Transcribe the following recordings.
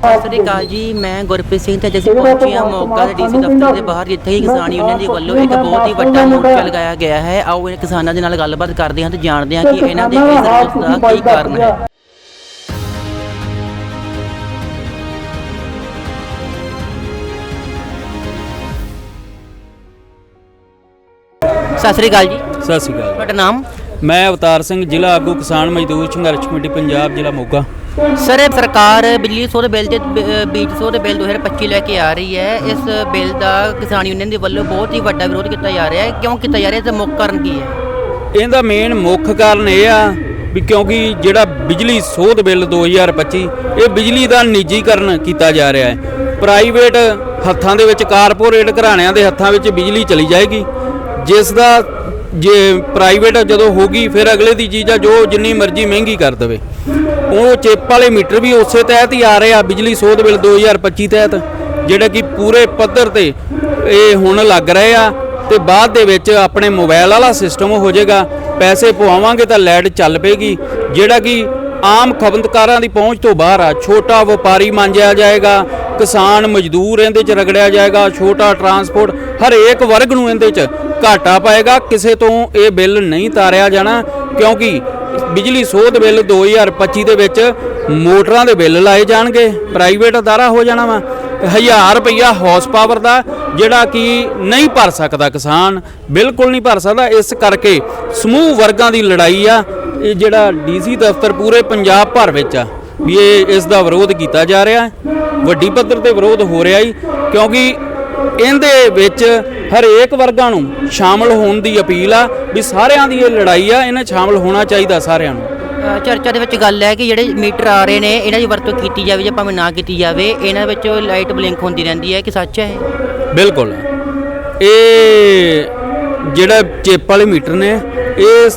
ਸਤਿ ਸ੍ਰੀ ਅਕਾਲ ਜੀ ਮੈਂ ਗੁਰਪ੍ਰੀਤ ਸਿੰਘ ਤੇ ਅੱਜ ਅਸੀਂ ਪਹੁੰਚੇ ਹਾਂ ਮੋਗਾ ਦੇ ਡੀਸੀ ਦਫ਼ਤਰ ਦੇ ਬਾਹਰ ਜਿੱਥੇ ਕਿ ਕਿਸਾਨ ਯੂਨੀਅਨ ਦੇ ਵੱਲੋਂ ਇੱਕ ਬਹੁਤ ਹੀ ਵੱਡਾ ਮੋਰਚਾ ਲਗਾਇਆ ਗਿਆ ਹੈ। ਆਓ ਇਹ ਕਿਸਾਨਾਂ ਦੇ ਨਾਲ ਗੱਲਬਾਤ ਕਰਦੇ ਹਾਂ ਤੇ ਜਾਣਦੇ ਹਾਂ ਕਿ ਇਹਨਾਂ ਦੇ ਇਸ ਰੋਸ ਦਾ ਕੀ ਕਾਰਨ ਹੈ। ਸਤਿ ਸ੍ਰੀ ਅਕਾਲ ਜੀ। ਸਤਿ ਸ਼੍ਰੀ ਅਕਾਲ। ਤੁਹਾਡਾ ਨਾਮ? ਮੈਂ ਅਵਤਾਰ ਸਿੰਘ ਜ਼ਿਲ੍ਹਾ ਆਗੂ ਕਿਸਾਨ ਮਜ਼ਦੂਰ ਸੰਘਰਸ਼ ਕਮੇਟੀ ਪੰਜਾਬ ਜ਼ਿਲ੍ਹਾ ਮੋਗਾ। ਸਰ, ਇਹ ਸਰਕਾਰ ਬਿਜਲੀ ਸੋਧ ਬਿੱਲ ਦੇ ਬ- ਬੀਜ ਸੋਧ ਬਿੱਲ 2025 ਲੈ ਕੇ ਆ ਰਹੀ ਹੈ। ਇਸ ਬਿੱਲ ਦਾ ਕਿਸਾਨ ਯੂਨੀਅਨ ਦੇ ਵੱਲੋਂ ਬਹੁਤ ਹੀ ਵੱਡਾ ਵਿਰੋਧ ਕੀਤਾ ਜਾ ਰਿਹਾ ਹੈ। ਕਿਉਂ ਕੀਤਾ ਜਾ ਰਿਹਾ? ਤੇ ਮੁੱਖ ਕਾਰਨ ਕੀ ਹੈ? ਇਹਦਾ ਮੇਨ ਮੁੱਖ ਕਾਰਨ ਇਹ ਆ ਵੀ ਕਿਉਂਕਿ ਜਿਹੜਾ ਬਿਜਲੀ ਸੋਧ ਬਿੱਲ 2025 ਇਹ ਬਿਜਲੀ ਦਾ ਨਿੱਜੀਕਰਨ ਕੀਤਾ ਜਾ ਰਿਹਾ ਹੈ। ਪ੍ਰਾਈਵੇਟ ਹੱਥਾਂ ਦੇ ਵਿੱਚ, ਕਾਰਪੋਰੇਟ ਘਰਾਣਿਆਂ ਦੇ ਹੱਥਾਂ ਵਿੱਚ ਬਿਜਲੀ ਚਲੀ ਜਾਏਗੀ। ਜਿਸ ਦਾ ਜੇ ਪ੍ਰਾਈਵੇਟ ਜਦੋਂ ਹੋਗੀ ਫਿਰ ਅਗਲੇ ਦੀ ਚੀਜ਼ ਆ ਜੋ ਜਿੰਨੀ ਮਰਜ਼ੀ ਮਹਿੰਗੀ ਕਰ ਦੇਵੇ। ਉਹ ਚਿੱਪ ਵਾਲੇ ਮੀਟਰ ਵੀ ਉਸੇ ਤਹਿਤ ਹੀ ਆ ਰਹੇ ਆ, ਬਿਜਲੀ ਸੋਧ ਬਿੱਲ 2025 ਤਹਿਤ, ਜਿਹੜਾ ਕਿ ਪੂਰੇ ਪੱਧਰ ਤੇ ਇਹ ਹੁਣ ਲੱਗ ਰਹੇ ਆ ਤੇ ਬਾਅਦ ਦੇ ਵਿੱਚ ਆਪਣੇ ਮੋਬਾਈਲ ਵਾਲਾ ਸਿਸਟਮ ਹੋ ਜਾਏਗਾ, ਪੈਸੇ ਪਵਾਵਾਂਗੇ ਤਾਂ ਲੈਟ ਚੱਲ ਪਏਗੀ, ਜਿਹੜਾ ਕਿ ਆਮ ਖਪਤਕਾਰਾਂ ਦੀ ਪਹੁੰਚ ਤੋਂ ਬਾਹਰ ਆ, ਛੋਟਾ ਵਪਾਰੀ ਮੰਨਿਆ ਜਾਏਗਾ, ਕਿਸਾਨ ਮਜ਼ਦੂਰ ਇਹਦੇ 'ਚ ਰਗੜਿਆ ਜਾਏਗਾ, ਛੋਟਾ ਟਰਾਂਸਪੋਰਟ, ਹਰੇਕ ਵਰਗ ਨੂੰ ਇਹਦੇ 'ਚ ਘਾਟਾ ਪਾਏਗਾ, ਕਿਸੇ ਤੋਂ ਇਹ ਬਿੱਲ ਨਹੀਂ ਤਾਰਿਆ ਜਾਣਾ, ਕਿਉਂਕਿ ਬਿਜਲੀ ਸੋਧ ਬਿੱਲ 2025 ਦੇ ਵਿੱਚ ਮੋਟਰਾਂ ਦੇ ਬਿੱਲ ਲਾਏ ਜਾਣਗੇ। ਪ੍ਰਾਈਵੇਟ ਅਦਾਰਾ ਹੋ ਜਾਣਾ ਵਾ। 1000 ਰੁਪਈਆ ਹਾਰਸ ਪਾਵਰ ਦਾ, ਜਿਹੜਾ ਕਿ ਨਹੀਂ ਭਰ ਸਕਦਾ ਕਿਸਾਨ, ਬਿਲਕੁਲ ਨਹੀਂ ਭਰ ਸਕਦਾ। ਇਸ ਕਰਕੇ ਸਮੂਹ ਵਰਗਾਂ ਦੀ ਲੜਾਈ ਆ। ਇਹ ਜਿਹੜਾ ਡੀਸੀ ਦਫ਼ਤਰ ਪੂਰੇ ਪੰਜਾਬ ਭਰ ਵਿੱਚ ਆ ਵੀ ਇਹ ਇਸ ਦਾ ਵਿਰੋਧ ਕੀਤਾ ਜਾ ਰਿਹਾ। ਹੈ ਵੱਡੀ ਪੱਧਰ ਤੇ ਵਿਰੋਧ ਹੋ ਰਿਹਾ ਹੀ ਕਿਉਂਕਿ ਇਹਦੇ ਵਿੱਚ ਹਰੇਕ ਵਰਗਾਂ ਨੂੰ ਸ਼ਾਮਲ ਹੋਣ ਦੀ ਅਪੀਲ ਆ ਵੀ ਸਾਰਿਆਂ ਦੀ ਇਹ ਲੜਾਈ ਆ ਇਹਨਾਂ ਸ਼ਾਮਲ ਹੋਣਾ ਚਾਹੀਦਾ ਸਾਰਿਆਂ ਨੂੰ। ਚਰਚਾ ਦੇ ਵਿੱਚ ਗੱਲ ਹੈ ਕਿ ਜਿਹੜੇ ਮੀਟਰ ਆ ਰਹੇ ਨੇ ਇਹਨਾਂ ਦੀ ਵਰਤੋਂ ਕੀਤੀ ਜਾਵੇ ਜਾਂ ਭਾਵੇਂ ਨਾ ਕੀਤੀ ਜਾਵੇ ਇਹਨਾਂ ਵਿੱਚ ਲਾਈਟ ਬਲਿੰਕ ਹੁੰਦੀ ਰਹਿੰਦੀ ਹੈ ਕਿ ਸੱਚ ਹੈ ਬਿਲਕੁਲ। ਇਹ ਜਿਹੜਾ ਚਿੱਪ ਵਾਲੇ ਮੀਟਰ ਨੇ ਇਹ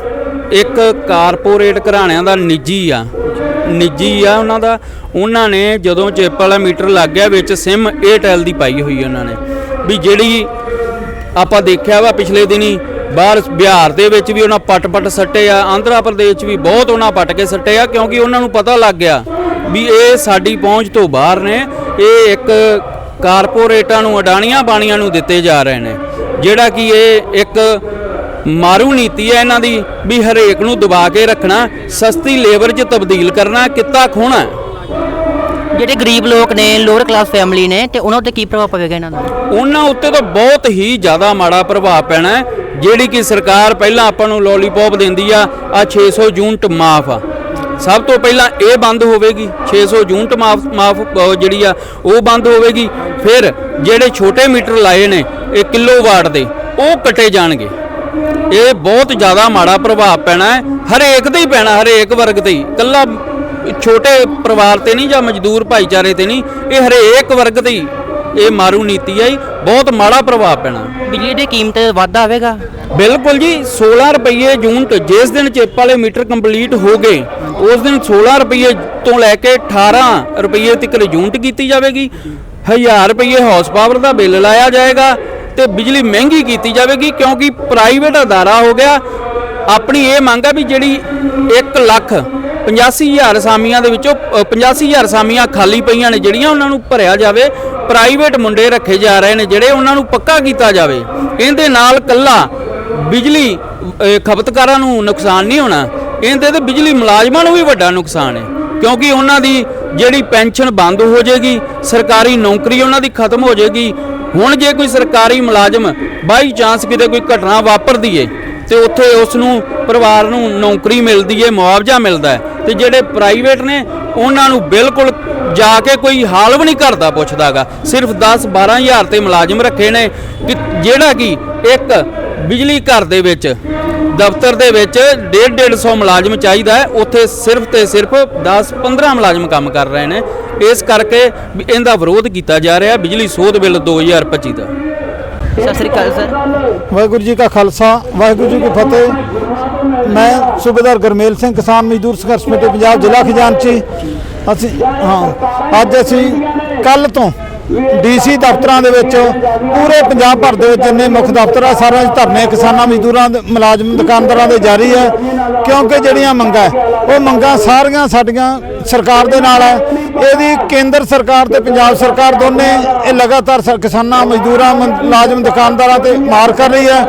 ਇੱਕ ਕਾਰਪੋਰੇਟ ਘਰਾਣਿਆਂ ਦਾ ਨਿੱਜੀ ਆ। ਨਿੱਜੀ ਆ ਉਹਨਾਂ ਦਾ। ਉਹਨਾਂ ਨੇ ਜਦੋਂ ਚਿੱਪ ਵਾਲਾ ਮੀਟਰ ਲੱਗ ਗਿਆ ਵਿੱਚ ਸਿਮ ਏਅਰਟੈਲ ਦੀ ਪਾਈ ਹੋਈ ਉਹਨਾਂ ਨੇ। ਵੀ ਜਿਹੜੀ ਆਪਾਂ ਦੇਖਿਆ ਵਾ ਪਿਛਲੇ ਦਿਨੀ ਬਾਹਰ ਬਿਹਾਰ ਦੇ ਵਿੱਚ ਵੀ ਉਹਨਾਂ ਪਟ-ਪਟ ਸੱਟੇ ਆ, ਆਂਧਰਾ ਪ੍ਰਦੇਸ਼ 'ਚ ਵੀ ਬਹੁਤ ਉਹਨਾਂ ਪਟ ਕੇ ਸੱਟੇ ਆ, ਕਿਉਂਕਿ ਉਹਨਾਂ ਨੂੰ ਪਤਾ ਲੱਗ ਗਿਆ ਵੀ ਇਹ ਸਾਡੀ ਪਹੁੰਚ ਤੋਂ ਬਾਹਰ ਨੇ, ਇਹ ਇੱਕ ਕਾਰਪੋਰੇਟਾਂ ਨੂੰ ਅਡਾਣੀਆਂ ਬਾਣੀਆਂ ਨੂੰ ਦਿੱਤੇ ਜਾ ਰਹੇ ਨੇ, ਜਿਹੜਾ ਕਿ ਇਹ ਇੱਕ ਮਾਰੂ ਨੀਤੀ ਹੈ ਇਹਨਾਂ ਦੀ ਵੀ ਹਰੇਕ ਨੂੰ ਦਬਾ ਕੇ ਰੱਖਣਾ, ਸਸਤੀ ਲੇਬਰ 'ਚ ਤਬਦੀਲ ਕਰਨਾ, ਕਿੱਤਾ ਖੋਣਾ। ਜਿਹੜੇ ਗਰੀਬ ਲੋਕ ਨੇ ਲੋਅਰ ਕਲਾਸ ਫੈਮਿਲੀ ਨੇ, ਤੇ ਉਹਨਾਂ ਉੱਤੇ ਕੀ ਪ੍ਰਭਾਵ ਪਵੇਗਾ ਇਹਨਾਂ ਦਾ? ਉਹਨਾਂ ਉੱਤੇ ਤਾਂ ਬਹੁਤ ਹੀ ਜ਼ਿਆਦਾ ਮਾੜਾ ਪ੍ਰਭਾਵ ਪੈਣਾ ਹੈ, ਜਿਹੜੀ ਕਿ ਸਰਕਾਰ ਪਹਿਲਾਂ ਆਪਾਂ ਨੂੰ ਲੋਲੀਪੌਪ ਦਿੰਦੀ ਆ ਆ 600 ਯੂਨਿਟ ਮਾਫ ਆ। ਸਭ ਤੋਂ ਪਹਿਲਾਂ ਇਹ ਬੰਦ ਹੋਵੇਗੀ 600 ਯੂਨਿਟ ਮਾਫ ਮਾਫ ਜਿਹੜੀ ਆ, ਉਹ ਬੰਦ ਹੋਵੇਗੀ। ਫਿਰ ਜਿਹੜੇ ਛੋਟੇ ਮੀਟਰ ਲਾਏ ਨੇ, ਇਹ ਕਿਲੋਵਾਟ ਦੇ, ਉਹ ਕੱਟੇ ਜਾਣਗੇ। ਇਹ ਬਹੁਤ ਜ਼ਿਆਦਾ ਮਾੜਾ ਪ੍ਰਭਾਵ ਪੈਣਾ ਹੈ, ਹਰੇਕ ਤੇ ਹੀ ਪੈਣਾ, ਹਰੇਕ ਵਰਗ ਤੇ ਹੀ। ਕੱਲਾ ਛੋਟੇ ਪਰਿਵਾਰ ਤੇ ਨਹੀਂ ਜਾਂ ਮਜ਼ਦੂਰ ਭਾਈਚਾਰੇ ਤੇ ਨਹੀਂ ਇਹ ਹਰੇਕ ਵਰਗ ਤੇ ਹੀ ਇਹ ਮਾਰੂ ਨੀਤੀ ਹੈ ਬਹੁਤ ਮਾੜਾ ਪ੍ਰਭਾਵ ਪੈਣਾ। ਬਿਜਲੀ ਦੀ ਕੀਮਤ ਵਾਧਾ ਆਵੇਗਾ? ਬਿਲਕੁਲ ਜੀ 16 ਰੁਪਏ ਯੂਨਿਟ ਜਿਸ ਦਿਨ ਚਿੱਪ ਵਾਲੇ ਮੀਟਰ ਕੰਪਲੀਟ ਹੋ ਗਏ ਉਸ ਦਿਨ 16 ਰੁਪਏ ਤੋਂ ਲੈ ਕੇ 18 ਰੁਪਏ ਤੱਕ ਯੂਨਿਟ ਕੀਤੀ ਜਾਵੇਗੀ। 1000 ਰੁਪਏ ਹਾਰਸ ਪਾਵਰ ਦਾ ਬਿੱਲ ਲਾਇਆ ਜਾਏਗਾ ਤੇ ਬਿਜਲੀ ਮਹਿੰਗੀ ਕੀਤੀ ਜਾਵੇਗੀ ਕਿਉਂਕਿ ਪ੍ਰਾਈਵੇਟ ਅਦਾਰਾ ਹੋ ਗਿਆ। ਆਪਣੀ ਇਹ ਮੰਗ ਆ ਵੀ ਜਿਹੜੀ 1 ਲੱਖ 85000 ਅਸਾਮੀਆਂ ਦੇ ਵਿੱਚੋਂ ਅ, 85000 ਅਸਾਮੀਆਂ ਖਾਲੀ ਪਈਆਂ ਨੇ ਜਿਹੜੀਆਂ ਉਹਨਾਂ ਨੂੰ ਭਰਿਆ ਜਾਵੇ ਪ੍ਰਾਈਵੇਟ ਮੁੰਡੇ ਰੱਖੇ ਜਾ ਰਹੇ ਨੇ ਜਿਹੜੇ ਉਹਨਾਂ ਨੂੰ ਪੱਕਾ ਕੀਤਾ ਜਾਵੇ। ਇਹਦੇ ਨਾਲ ਕੱਲਾ ਬਿਜਲੀ ਖਪਤਕਾਰਾਂ ਨੂੰ ਨੁਕਸਾਨ ਨਹੀਂ ਹੋਣਾ ਇਹਦੇ ਤੇ ਬਿਜਲੀ ਮੁਲਾਜ਼ਮਾਂ ਨੂੰ ਵੀ ਵੱਡਾ ਨੁਕਸਾਨ ਹੈ ਕਿਉਂਕਿ ਉਹਨਾਂ ਦੀ ਜਿਹੜੀ ਪੈਨਸ਼ਨ ਬੰਦ ਹੋ ਜਾਏਗੀ ਸਰਕਾਰੀ ਨੌਕਰੀ ਉਹਨਾਂ ਦੀ ਖਤਮ ਹੋ ਜਾਏਗੀ ਹੁਣ ਜੇ ਕੋਈ ਸਰਕਾਰੀ ਮੁਲਾਜ਼ਮ ਬਾਈ ਚਾਂਸ ਕਿਤੇ ਕੋਈ ਘਟਨਾ ਵਾਪਰਦੀ ਏ ਤੇ ਉੱਥੇ ਉਸ ਨੂੰ ਪਰਿਵਾਰ ਨੂੰ ਨੌਕਰੀ ਮਿਲਦੀ ਏ, ਮੁਆਵਜ਼ਾ ਮਿਲਦਾ ਹੈ ਤੇ ਜਿਹੜੇ ਪ੍ਰਾਈਵੇਟ ਨੇ, ਉਹਨਾਂ ਨੂੰ ਬਿਲਕੁਲ ਜਾ ਕੇ ਕੋਈ ਹਾਲ ਵੀ ਨਹੀਂ ਕਰਦਾ ਪੁੱਛਦਾਗਾ। ਸਿਰਫ 10 12000 ਤੇ ਮੁਲਾਜ਼ਮ ਰੱਖੇ ਨੇ ਕਿ ਜਿਹੜਾ ਕਿ ਇੱਕ ਬਿਜਲੀ ਘਰ ਦੇ ਵਿੱਚ, ਦਫ਼ਤਰ ਦੇ ਵਿੱਚ 1.5 150 ਮੁਲਾਜ਼ਮ ਚਾਹੀਦਾ ਹੈ ਉੱਥੇ ਸਿਰਫ ਤੇ ਸਿਰਫ 10 15 ਮੁਲਾਜ਼ਮ ਕੰਮ ਕਰ ਰਹੇ ਨੇ। ਇਸ ਕਰਕੇ ਇਹਦਾ ਵਿਰੋਧ ਕੀਤਾ ਜਾ ਰਿਹਾ, ਬਿਜਲੀ ਸੋਧ ਬਿੱਲ 2025 ਦਾ। ਸਤਿ ਸ੍ਰੀ ਅਕਾਲ ਸਰ। ਵਾਹਿਗੁਰੂ ਜੀ ਕਾ ਖਾਲਸਾ, ਵਾਹਿਗੁਰੂ ਜੀ ਕੀ ਫਤਿਹ। ਮੈਂ ਸੂਬੇਦਾਰ ਗਰਮੇਲ ਸਿੰਘ ਕਿਸਾਨ ਮਜ਼ਦੂਰ ਸੰਘਰਸ਼ ਕਮੇਟੀ, ਪੰਜਾਬ ਜ਼ਿਲ੍ਹਾ ਖਜ਼ਾਨਚੀ। ਅਸੀਂ ਹਾਂ, ਅੱਜ ਅਸੀਂ ਕੱਲ ਤੋਂ ਡੀਸੀ ਦਫ਼ਤਰਾਂ ਦੇ ਵਿੱਚ ਪੂਰੇ ਪੰਜਾਬ ਭਰ ਦੇ ਵਿੱਚ ਜਿੰਨੇ ਮੁੱਖ ਦਫ਼ਤਰ ਆ, ਸਾਰਿਆਂ 'ਚ ਧਰਨੇ ਕਿਸਾਨਾਂ ਮਜ਼ਦੂਰਾਂ ਦੇ, ਮੁਲਾਜ਼ਮ ਦੁਕਾਨਦਾਰਾਂ ਦੇ ਜਾਰੀ ਹੈ ਕਿਉਂਕਿ ਜਿਹੜੀਆਂ ਮੰਗਾਂ ਉਹ ਮੰਗਾਂ ਸਾਰੀਆਂ ਸਾਡੀਆਂ ਸਰਕਾਰ ਦੇ ਨਾਲ ਹੈ ਇਹਦੀ ਕੇਂਦਰ ਸਰਕਾਰ ਤੇ ਪੰਜਾਬ ਸਰਕਾਰ ਦੋਨੇ, ਇਹ ਲਗਾਤਾਰ ਸਰ- ਕਿਸਾਨਾਂ, ਮਜ਼ਦੂਰਾਂ ਮੁਲਾਜ਼ਮ ਦੁਕਾਨਦਾਰਾਂ ਤੇ ਮਾਰ ਕਰ ਰਹੀ ਹੈ।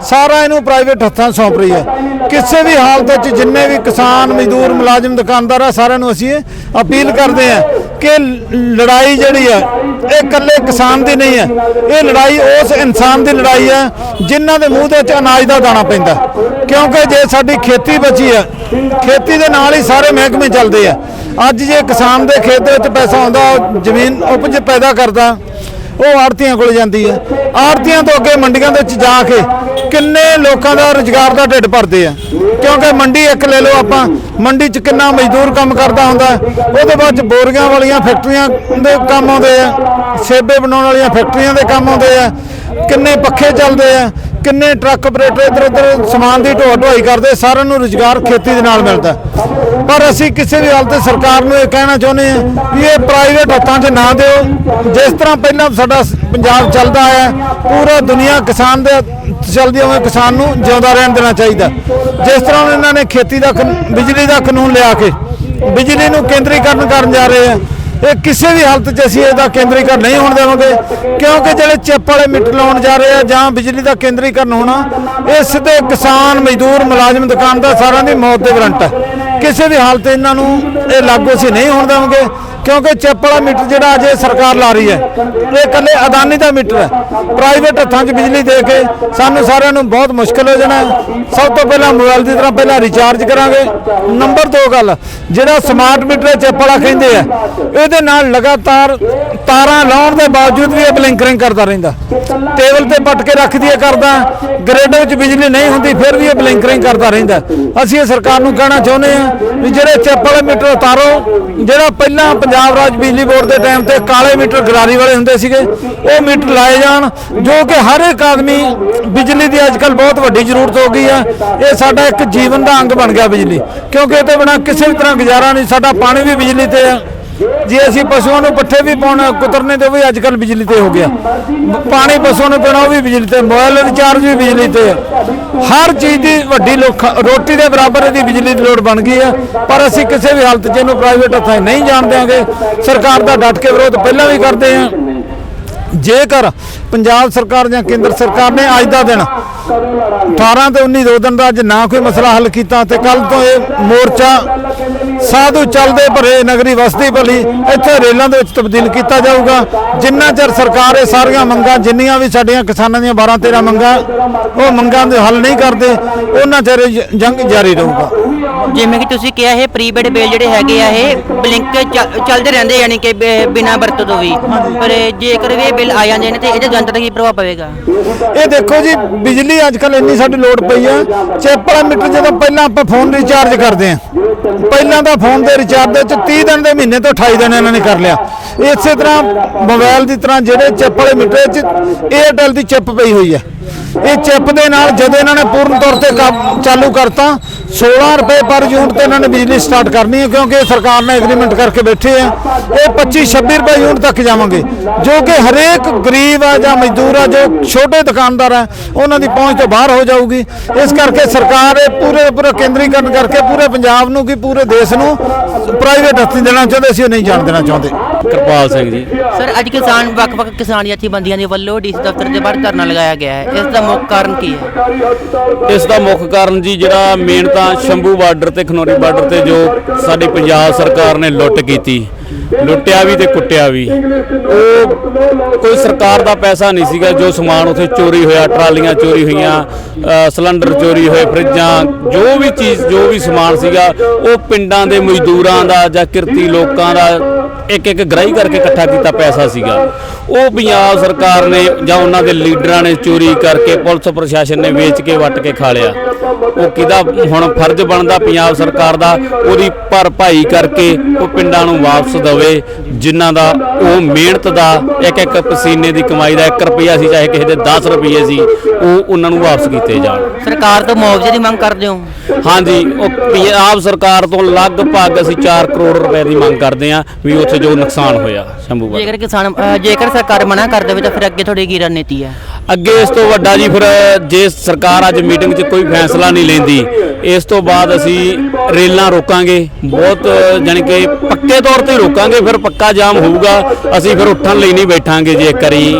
ਸਾਰਾ ਇਹਨੂੰ ਪ੍ਰਾਈਵੇਟ ਹੱਥਾਂ 'ਚ ਸੌਂਪ ਰਹੀ ਹੈ। ਕਿਸੇ ਵੀ ਹਾਲਤ ਵਿੱਚ ਜਿੰਨੇ ਵੀ ਕਿਸਾਨ, ਮਜ਼ਦੂਰ, ਮੁਲਾਜ਼ਮ, ਦੁਕਾਨਦਾਰ ਆ, ਸਾਰਿਆਂ ਨੂੰ ਅਸੀਂ ਇਹ ਅਪੀਲ ਕਰਦੇ ਹਾਂ ਕਿ ਲੜਾਈ ਜਿਹੜੀ ਹੈ ਇਹ ਇਕੱਲੇ ਕਿਸਾਨ ਦੀ ਨਹੀਂ ਹੈ। ਇਹ ਲੜਾਈ ਉਸ ਇਨਸਾਨ ਦੀ ਲੜਾਈ ਹੈ, ਜਿਨ੍ਹਾਂ ਦੇ ਮੂੰਹ ਦੇ ਵਿੱਚ ਅਨਾਜ ਦਾ ਦਾਣਾ ਪੈਂਦਾ। ਕਿਉਂਕਿ ਜੇ ਸਾਡੀ ਖੇਤੀ ਬਚੀ ਹੈ, ਖੇਤੀ ਦੇ ਨਾਲ ਹੀ ਸਾਰੇ ਮਹਿਕਮੇ ਚੱਲਦੇ ਆ। ਅੱਜ ਜੇ ਕਿਸਾਨ ਦੇ ਖੇਤ ਦੇ ਵਿੱਚ ਪੈਸਾ ਆਉਂਦਾ ਜ਼ਮੀਨ ਉਪਜ ਪੈਦਾ ਕਰਦਾ ਉਹ ਆੜਤੀਆਂ ਕੋਲ ਜਾਂਦੀ ਹੈ ਆੜਤੀਆਂ ਤੋਂ ਅੱਗੇ ਮੰਡੀਆਂ ਦੇ ਵਿੱਚ ਜਾ ਕੇ ਕਿੰਨੇ ਲੋਕਾਂ ਦਾ ਰੁਜ਼ਗਾਰ ਦਾ ਢਿੱਡ ਭਰਦੇ ਆ। ਕਿਉਂਕਿ ਮੰਡੀ ਇੱਕ ਲੈ ਲਓ ਆਪਾਂ, ਮੰਡੀ 'ਚ ਕਿੰਨਾ ਮਜ਼ਦੂਰ ਕੰਮ ਕਰਦਾ ਹੁੰਦਾ। ਉਹਦੇ ਬਾਅਦ 'ਚ ਬੋਰੀਆਂ ਵਾਲੀਆਂ ਫੈਕਟਰੀਆਂ ਦੇ ਕੰਮ ਆਉਂਦੇ ਆ, ਸੇਬੇ ਬਣਾਉਣ ਵਾਲੀਆਂ ਫੈਕਟਰੀਆਂ ਦੇ ਕੰਮ ਆਉਂਦੇ ਆ। ਕਿੰਨੇ ਪੱਖੇ ਚੱਲਦੇ ਆ। ਕਿੰਨੇ ਟਰੱਕ ਆਪਰੇਟਰ ਇੱਧਰ ਉੱਧਰ ਸਮਾਨ ਦੀ ਢੋਆ ਢੋਆਈ ਕਰਦੇ, ਸਾਰਿਆਂ ਨੂੰ ਰੁਜ਼ਗਾਰ ਖੇਤੀ ਦੇ ਨਾਲ ਮਿਲਦਾ ਪਰ ਅਸੀਂ ਕਿਸੇ ਵੀ ਹਾਲਤ ਤੇ ਸਰਕਾਰ ਨੂੰ ਇਹ ਕਹਿਣਾ ਚਾਹੁੰਦੇ ਹਾਂ ਵੀ ਇਹ ਪ੍ਰਾਈਵੇਟ ਹੱਥਾਂ 'ਚ ਨਾ ਦਿਓ। ਜਿਸ ਤਰ੍ਹਾਂ ਪਹਿਲਾਂ ਸਾਡਾ ਪੰਜਾਬ ਚੱਲਦਾ ਆਇਆ ਪੂਰਾ ਦੁਨੀਆ ਕਿਸਾਨ ਦੇ ਚੱਲਦੀ ਹੋਵੇ ਕਿਸਾਨ ਨੂੰ ਜਿਉਂਦਾ ਰਹਿਣ ਦੇਣਾ ਚਾਹੀਦਾ ਜਿਸ ਤਰ੍ਹਾਂ ਹੁਣ ਇਹਨਾਂ ਨੇ ਖੇਤੀ ਦਾ ਕਾਨੂੰਨ- ਬਿਜਲੀ ਦਾ ਕਾਨੂੰਨ ਲਿਆ ਕੇ, ਬਿਜਲੀ ਨੂੰ ਕੇਂਦਰੀਕਰਨ ਕਰਨ ਜਾ ਰਹੇ ਆ ਇਹ ਕਿਸੇ ਵੀ ਹਾਲਤ 'ਚ ਅਸੀਂ ਇਹਦਾ ਕੇਂਦਰੀਕਰਨ ਨਹੀਂ ਹੋਣ ਦੇਵਾਂਗੇ। ਕਿਉਂਕਿ ਜਿਹੜੇ ਚਿੱਪ ਵਾਲੇ ਮੀਟਰ ਲਾਉਣ ਜਾ ਰਹੇ ਆ ਜਾਂ ਬਿਜਲੀ ਦਾ ਕੇਂਦਰੀਕਰਨ ਹੋਣਾ, ਇਹ ਸਿੱਧੇ ਕਿਸਾਨ ਮਜ਼ਦੂਰ ਮੁਲਾਜ਼ਮ ਦੁਕਾਨਦਾਰ ਸਾਰਿਆਂ ਦੀ ਮੌਤ ਦੇ ਵਾਰੰਟ ਹੈ ਕਿਸੇ ਵੀ ਹਾਲਤ ਇਹਨਾਂ ਨੂੰ ਇਹ ਲਾਗੂ ਅਸੀਂ ਨਹੀਂ ਹੋਣ ਦੇਵਾਂਗੇ। ਕਿਉਂਕਿ ਚਿੱਪ ਵਾਲਾ ਮੀਟਰ ਜਿਹੜਾ ਅਜੇ ਸਰਕਾਰ ਲਾ ਰਹੀ ਹੈ, ਇਹ ਇਕੱਲੇ ਅਦਾਨੀ ਦਾ ਮੀਟਰ ਹੈ। ਪ੍ਰਾਈਵੇਟ ਹੱਥਾਂ 'ਚ ਬਿਜਲੀ ਦੇ ਕੇ ਸਾਨੂੰ ਸਾਰਿਆਂ ਨੂੰ ਬਹੁਤ ਮੁਸ਼ਕਲ ਹੋ ਜਾਣਾ ਸਭ ਤੋਂ ਪਹਿਲਾਂ ਮੋਬਾਈਲ ਦੀ ਤਰ੍ਹਾਂ ਪਹਿਲਾਂ ਰਿਚਾਰਜ ਕਰਾਂਗੇ। ਨੰਬਰ 2 ਗੱਲ, ਜਿਹੜਾ ਸਮਾਰਟ ਮੀਟਰ ਹੈ, ਚਿੱਪ ਵਾਲਾ ਕਹਿੰਦੇ ਆ, ਇਹਦੇ ਨਾਲ ਲਗਾਤਾਰ ਤਾਰਾਂ ਲਾਉਣ ਦੇ ਬਾਵਜੂਦ ਵੀ ਇਹ ਬਲਿੰਕਰਿੰਗ ਕਰਦਾ ਰਹਿੰਦਾ। ਟੇਬਲ ਤੇ ਪੱਟ ਕੇ ਰੱਖਦੀ ਹੈ ਕਰਦਾ ਗ੍ਰਿਡ ਵਿੱਚ ਬਿਜਲੀ ਨਹੀਂ ਹੁੰਦੀ, ਫਿਰ ਵੀ ਇਹ ਬਲਿੰਕਰਿੰਗ ਕਰਦਾ ਰਹਿੰਦਾ। ਅਸੀਂ ਇਹ ਸਰਕਾਰ ਨੂੰ ਕਹਿਣਾ ਚਾਹੁੰਦੇ ਹਾਂ ਵੀ ਜਿਹੜੇ ਚਿੱਪ ਵਾਲੇ ਮੀਟਰ ਉਤਾਰੋ ਜਿਹੜਾ ਪਹਿਲਾਂ ਪੰਜਾਬ ਰਾਜ ਬਿਜਲੀ ਬੋਰਡ ਦੇ ਟਾਈਮ ਤੇ ਕਾਲੇ ਮੀਟਰ ਗਰਾਰੀ ਵਾਲੇ ਹੁੰਦੇ ਸੀਗੇ, ਉਹ ਮੀਟਰ ਲਾਏ ਜਾਣ, ਜੋ ਕਿ ਹਰ ਇੱਕ ਆਦਮੀ ਬਿਜਲੀ ਦੀ ਅੱਜਕੱਲ ਬਹੁਤ ਵੱਡੀ ਜ਼ਰੂਰਤ ਹੋ ਗਈ ਹੈ ਇਹ ਸਾਡਾ ਇੱਕ ਜੀਵਨ ਦਾ ਅੰਗ ਬਣ ਗਿਆ ਬਿਜਲੀ, ਕਿਉਂਕਿ ਇਹ ਤੋਂ ਬਿਨਾ ਕਿਸੇ ਵੀ ਤਰ੍ਹਾਂ ਗੁਜ਼ਾਰਾ ਨਹੀਂ, ਸਾਡਾ ਪਾਣੀ ਵੀ ਬਿਜਲੀ ਤੇ ਹੈ ਜੇ ਅਸੀਂ ਪਸ਼ੂਆਂ ਨੂੰ ਪੱਠੇ ਵੀ ਪਾਉਣਾ, ਕੁਤਰਨੇ ਤੇ ਉਹ ਵੀ ਅੱਜਕੱਲ ਬਿਜਲੀ ਤੇ ਹੋ ਗਿਆ। ਪਾਣੀ ਪਸ਼ੂਆਂ ਨੂੰ ਪੀਣਾ ਉਹ ਵੀ ਬਿਜਲੀ ਤੇ, ਮੋਬਾਈਲ ਰਿਚਾਰਜ ਵੀ ਬਿਜਲੀ ਤੇ। ਹਰ ਚੀਜ਼ ਦੀ ਵੱਡੀ ਲੋਕ, ਰੋਟੀ ਦੇ ਬਰਾਬਰ ਇਹਦੀ ਬਿਜਲੀ ਦੀ ਲੋੜ ਬਣ ਗਈ ਹੈ। ਪਰ ਅਸੀਂ ਕਿਸੇ ਵੀ ਹਾਲਤ 'ਚ ਇਹਨੂੰ ਪ੍ਰਾਈਵੇਟ ਹੱਥਾਂ ਨਹੀਂ ਜਾਣ ਦਿਆਂਗੇ। ਸਰਕਾਰ ਦਾ ਡਟ ਕੇ ਵਿਰੋਧ ਪਹਿਲਾਂ ਵੀ ਕਰਦੇ ਹਾਂ ਜੇਕਰ ਪੰਜਾਬ ਸਰਕਾਰ ਜਾਂ ਕੇਂਦਰ ਸਰਕਾਰ ਨੇ ਅੱਜ ਦਾ ਦਿਨ 18 ਤੇ 19 ਦੋ ਦਿਨ ਦਾ ਅੱਜ ਨਾ ਕੋਈ ਮਸਲਾ ਹੱਲ ਕੀਤਾ ਤੇ ਕੱਲ ਤੋਂ ਇਹ ਮੋਰਚਾ ਸਾਧੂ ਚੱਲਦੇ ਭਰੇ ਨਗਰੀ ਵਸਦੀ ਭਲੀ ਇੱਥੇ ਰੇਲਾਂ ਦੇ ਵਿੱਚ ਤਬਦੀਲ ਕੀਤਾ ਜਾਊਗਾ। ਜਿੰਨਾ ਚਿਰ ਸਰਕਾਰ ਇਹ ਸਾਰੀਆਂ ਮੰਗਾਂ, ਜਿੰਨੀਆਂ ਵੀ ਸਾਡੀਆਂ ਕਿਸਾਨਾਂ ਦੀਆਂ 12 13 ਮੰਗਾਂ, ਉਹ ਮੰਗਾਂ ਦੇ ਹੱਲ ਨਹੀਂ ਕਰਦੇ, ਉਹਨਾਂ ਚਿਰ ਇਹ ਜੰਗ ਜਾਰੀ ਰਹੂਗਾ। ਜਿਵੇਂ ਕਿ ਤੁਸੀਂ ਕਿਹਾ ਇਹ ਪ੍ਰੀਪੇਡ ਬਿੱਲ ਜਿਹੜੇ ਹੈਗੇ ਆ ਇਹ ਬਲਿੰਕ ਚੱਲਦੇ ਰਹਿੰਦੇ ਯਾਨੀ ਕਿ ਬਿਨਾਂ ਵਰਤੋਂ ਤੋਂ ਵੀ। ਪਰ ਜੇਕਰ ਵੀ ਇਹ ਬਿੱਲ ਆ ਜਾਂਦੇ ਨੇ ਤੇ ਇਹਦੇ ਜਨਤਾ ਤੇ ਕੀ ਪ੍ਰਭਾਵ ਪਵੇਗਾ? ਇਹ ਦੇਖੋ ਜੀ ਬਿਜਲੀ ਅੱਜ ਕੱਲ ਇੰਨੀ ਸਾਡੀ ਲੋਡ ਪਈ ਆ। ਚਿੱਪ ਵਾਲਾ ਮੀਟਰ ਜਦੋਂ ਪਹਿਲਾਂ ਆਪਾਂ ਫੋਨ ਰਿਚਾਰਜ ਕਰਦੇ ਆ। ਪਹਿਲਾਂ ਤਾਂ ਫੋਨ ਦੇ ਰਿਚਾਰਜ ਦੇ ਵਿੱਚ 30 ਦਿਨ ਦੇ ਮਹੀਨੇ ਤੋਂ 28 ਦਿਨ ਇਹਨਾਂ ਨੇ ਕਰ ਲਿਆ। ਇਸੇ ਤਰ੍ਹਾਂ ਮੋਬਾਈਲ ਦੀ ਤਰ੍ਹਾਂ ਜਿਹੜੇ ਚਿੱਪ ਵਾਲੇ ਮੀਟਰ 'ਚ 에ਅਰਟੈਲ ਦੀ ਚਿੱਪ ਪਈ ਹੋਈ ਆ। ਇਹ ਚਿੱਪ ਦੇ ਨਾਲ ਜਦੋਂ ਇਹਨਾਂ ਨੇ ਪੂਰਨ ਤੌਰ ਤੇ ਕੰਮ ਚਾਲੂ ਕਰਤਾ 16 ਰੁਪਏ ਪਰ ਯੂਨਿਟ ਤੇ ਇਹਨਾਂ ਨੇ ਬਿਜਲੀ ਸਟਾਰਟ ਕਰਨੀ ਹੈ, ਕਿਉਂਕਿ ਸਰਕਾਰ ਨੇ ਐਗਰੀਮੈਂਟ ਕਰਕੇ ਬੈਠੇ ਆ। ਇਹ 25 26 ਰੁਪਏ ਯੂਨਿਟ ਤੱਕ ਜਾਵਾਂਗੇ, ਜੋ ਕਿ ਹਰੇਕ ਗਰੀਬ ਆ ਜਾਂ ਮਜ਼ਦੂਰ ਆ, ਜੋ ਛੋਟੇ ਦੁਕਾਨਦਾਰ ਆ, ਉਹਨਾਂ ਦੀ ਪਹੁੰਚ ਤੋਂ ਬਾਹਰ ਹੋ ਜਾਊਗੀ। ਇਸ ਕਰਕੇ ਸਰਕਾਰ ਇਹ ਪੂਰੇ ਪੂਰਾ ਕੇਂਦਰੀਕਰਨ ਕਰਕੇ ਪੂਰੇ ਪੰਜਾਬ ਨੂੰ, ਕਿ ਪੂਰੇ ਦੇਸ਼ ਨੂੰ ਪ੍ਰਾਈਵੇਟ ਹੱਥ ਦੇਣਾ ਚਾਹੁੰਦੇ ਸੀ, ਉਹ ਨਹੀਂ ਜਾਣ ਦੇਣਾ ਚਾਹੁੰਦੇ। ਕਿਰਪਾਲ ਸਿੰਘ ਜੀ। ਸਰ ਅੱਜ ਕਿਸਾਨ ਵੱਖ-ਵੱਖ ਕਿਸਾਨ ਜਥੇਬੰਦੀਆਂ ਦੇ ਵੱਲੋਂ ਡੀਸੀ ਦਫ਼ਤਰ ਦੇ ਬਾਹਰ ਧਰਨਾ ਲਗਾਇਆ ਗਿਆ ਹੈ। ਇਸ ਦਾ ਮੁੱਖ ਕਾਰਨ ਕੀ ਹੈ? ਇਸ ਦਾ ਮੁੱਖ ਕਾਰਨ ਜੀ ਜਿਹੜਾ ਮੇਨ ਤਾਂ ਸ਼ੰਭੂ ਬਾਰਡਰ ਤੇ ਖਨੌਰੀ ਬਾਰਡਰ ਤੇ ਜੋ ਸਾਡੀ ਪੰਜਾਬ ਸਰਕਾਰ ਨੇ ਲੁੱਟ ਕੀਤੀ। ਲੁੱਟਿਆ ਵੀ ਤੇ ਕੁੱਟਿਆ ਵੀ। ਉਹ ਕੋਈ ਸਰਕਾਰ ਦਾ ਪੈਸਾ ਨਹੀਂ ਸੀਗਾ, ਜੋ ਸਮਾਨ ਉਥੇ ਚੋਰੀ ਹੋਇਆ, ਟਰਾਲੀਆਂ ਚੋਰੀ ਹੋਈਆਂ ਸਿਲੰਡਰ ਚੋਰੀ ਹੋਏ, ਫਰਿੱਜਾਂ, ਜੋ ਵੀ ਚੀਜ਼, ਜੋ ਵੀ ਸਮਾਨ ਸੀਗਾ, ਉਹ ਪਿੰਡਾਂ ਦੇ ਮਜ਼ਦੂਰਾਂ ਦਾ ਜਾਂ ਕਿਰਤੀ ਲੋਕਾਂ ਦਾ ਇੱਕ ਇੱਕ ਗ੍ਰਾਈ ਕਰਕੇ ਇਕੱਠਾ ਕੀਤਾ ਪੈਸਾ ਸੀਗਾ। ਉਹ ਪੰਜਾਬ ਸਰਕਾਰ ਨੇ ਜਾਂ ਉਹਨਾਂ ਦੇ ਲੀਡਰਾਂ ਨੇ ਚੋਰੀ ਕਰਕੇ ਪੁਲਿਸ ਪ੍ਰਸ਼ਾਸਨ ਨੇ ਵੇਚ ਕੇ, ਵੱਟ ਕੇ ਖਾ ਲਿਆ। ਉਹ ਕਿਹਦਾ ਹੁਣ ਫਰਜ਼ ਬਣਦਾ, ਪੰਜਾਬ ਸਰਕਾਰ ਦਾ, ਉਹਦੀ ਭਰਪਾਈ ਕਰਕੇ ਉਹ ਪਿੰਡਾਂ ਨੂੰ ਵਾਪਸ ਦਵੇ। ਜਿਨ੍ਹਾਂ ਦਾ ਉਹ ਮਿਹਨਤ ਦਾ ਇੱਕ ਇੱਕ ਪਸੀਨੇ ਦੀ ਕਮਾਈ ਦਾ 1 ਰੁਪਿਆ ਸੀ ਚਾਹੇ ਕਿਸੇ ਦੇ 10 ਰੁਪਏ ਸੀ ਉਹ ਉਹਨਾਂ ਨੂੰ ਵਾਪਸ ਕੀਤੇ ਜਾਣ। ਸਰਕਾਰ ਤੋਂ ਮੁਆਵਜ਼ੇ ਦੀ ਮੰਗ ਕਰਦੇ ਹੋ? ਹਾਂਜੀ ਉਹ ਪੰਜਾਬ ਸਰਕਾਰ ਤੋਂ ਲਗਭਗ ਅਸੀਂ 4 ਕਰੋੜ ਰੁਪਏ ਦੀ ਮੰਗ ਕਰਦੇ ਹਾਂ ਵੀ ਉੱਥੇ ਜੋ ਨੁਕਸਾਨ ਹੋਇਆ ਸ਼ੰਭੂ ਜੇਕਰ ਕਿਸਾਨ ਜੇਕਰ ਸਰਕਾਰ ਮਨਾ ਕਰ ਦੇਵੇ ਤਾਂ ਫਿਰ ਅੱਗੇ ਤੁਹਾਡੀ ਕੀ ਰਣਨੀਤੀ ਹੈ? ਅੱਗੇ ਇਸ ਤੋਂ ਵੱਡਾ ਜੀ ਫਿਰ ਜੇ ਸਰਕਾਰ ਅੱਜ ਮੀਟਿੰਗ 'ਚ ਕੋਈ ਫੈਸਲਾ ਨਹੀਂ ਲੈਂਦੀ ਇਸ ਤੋਂ ਬਾਅਦ ਅਸੀਂ ਰੇਲਾਂ ਰੋਕਾਂਗੇ ਬਹੁਤ ਜਾਣੀ ਕਿ ਪੱਕੇ ਤੌਰ ਤੇ ਰੋਕਾਂਗੇ ਫਿਰ ਪੱਕਾ ਜਾਮ ਹੋਊਗਾ ਅਸੀਂ ਫਿਰ ਉੱਠਣ ਲਈ ਨਹੀਂ ਬੈਠਾਂਗੇ ਜੇ ਇੱਕ ਵਾਰੀ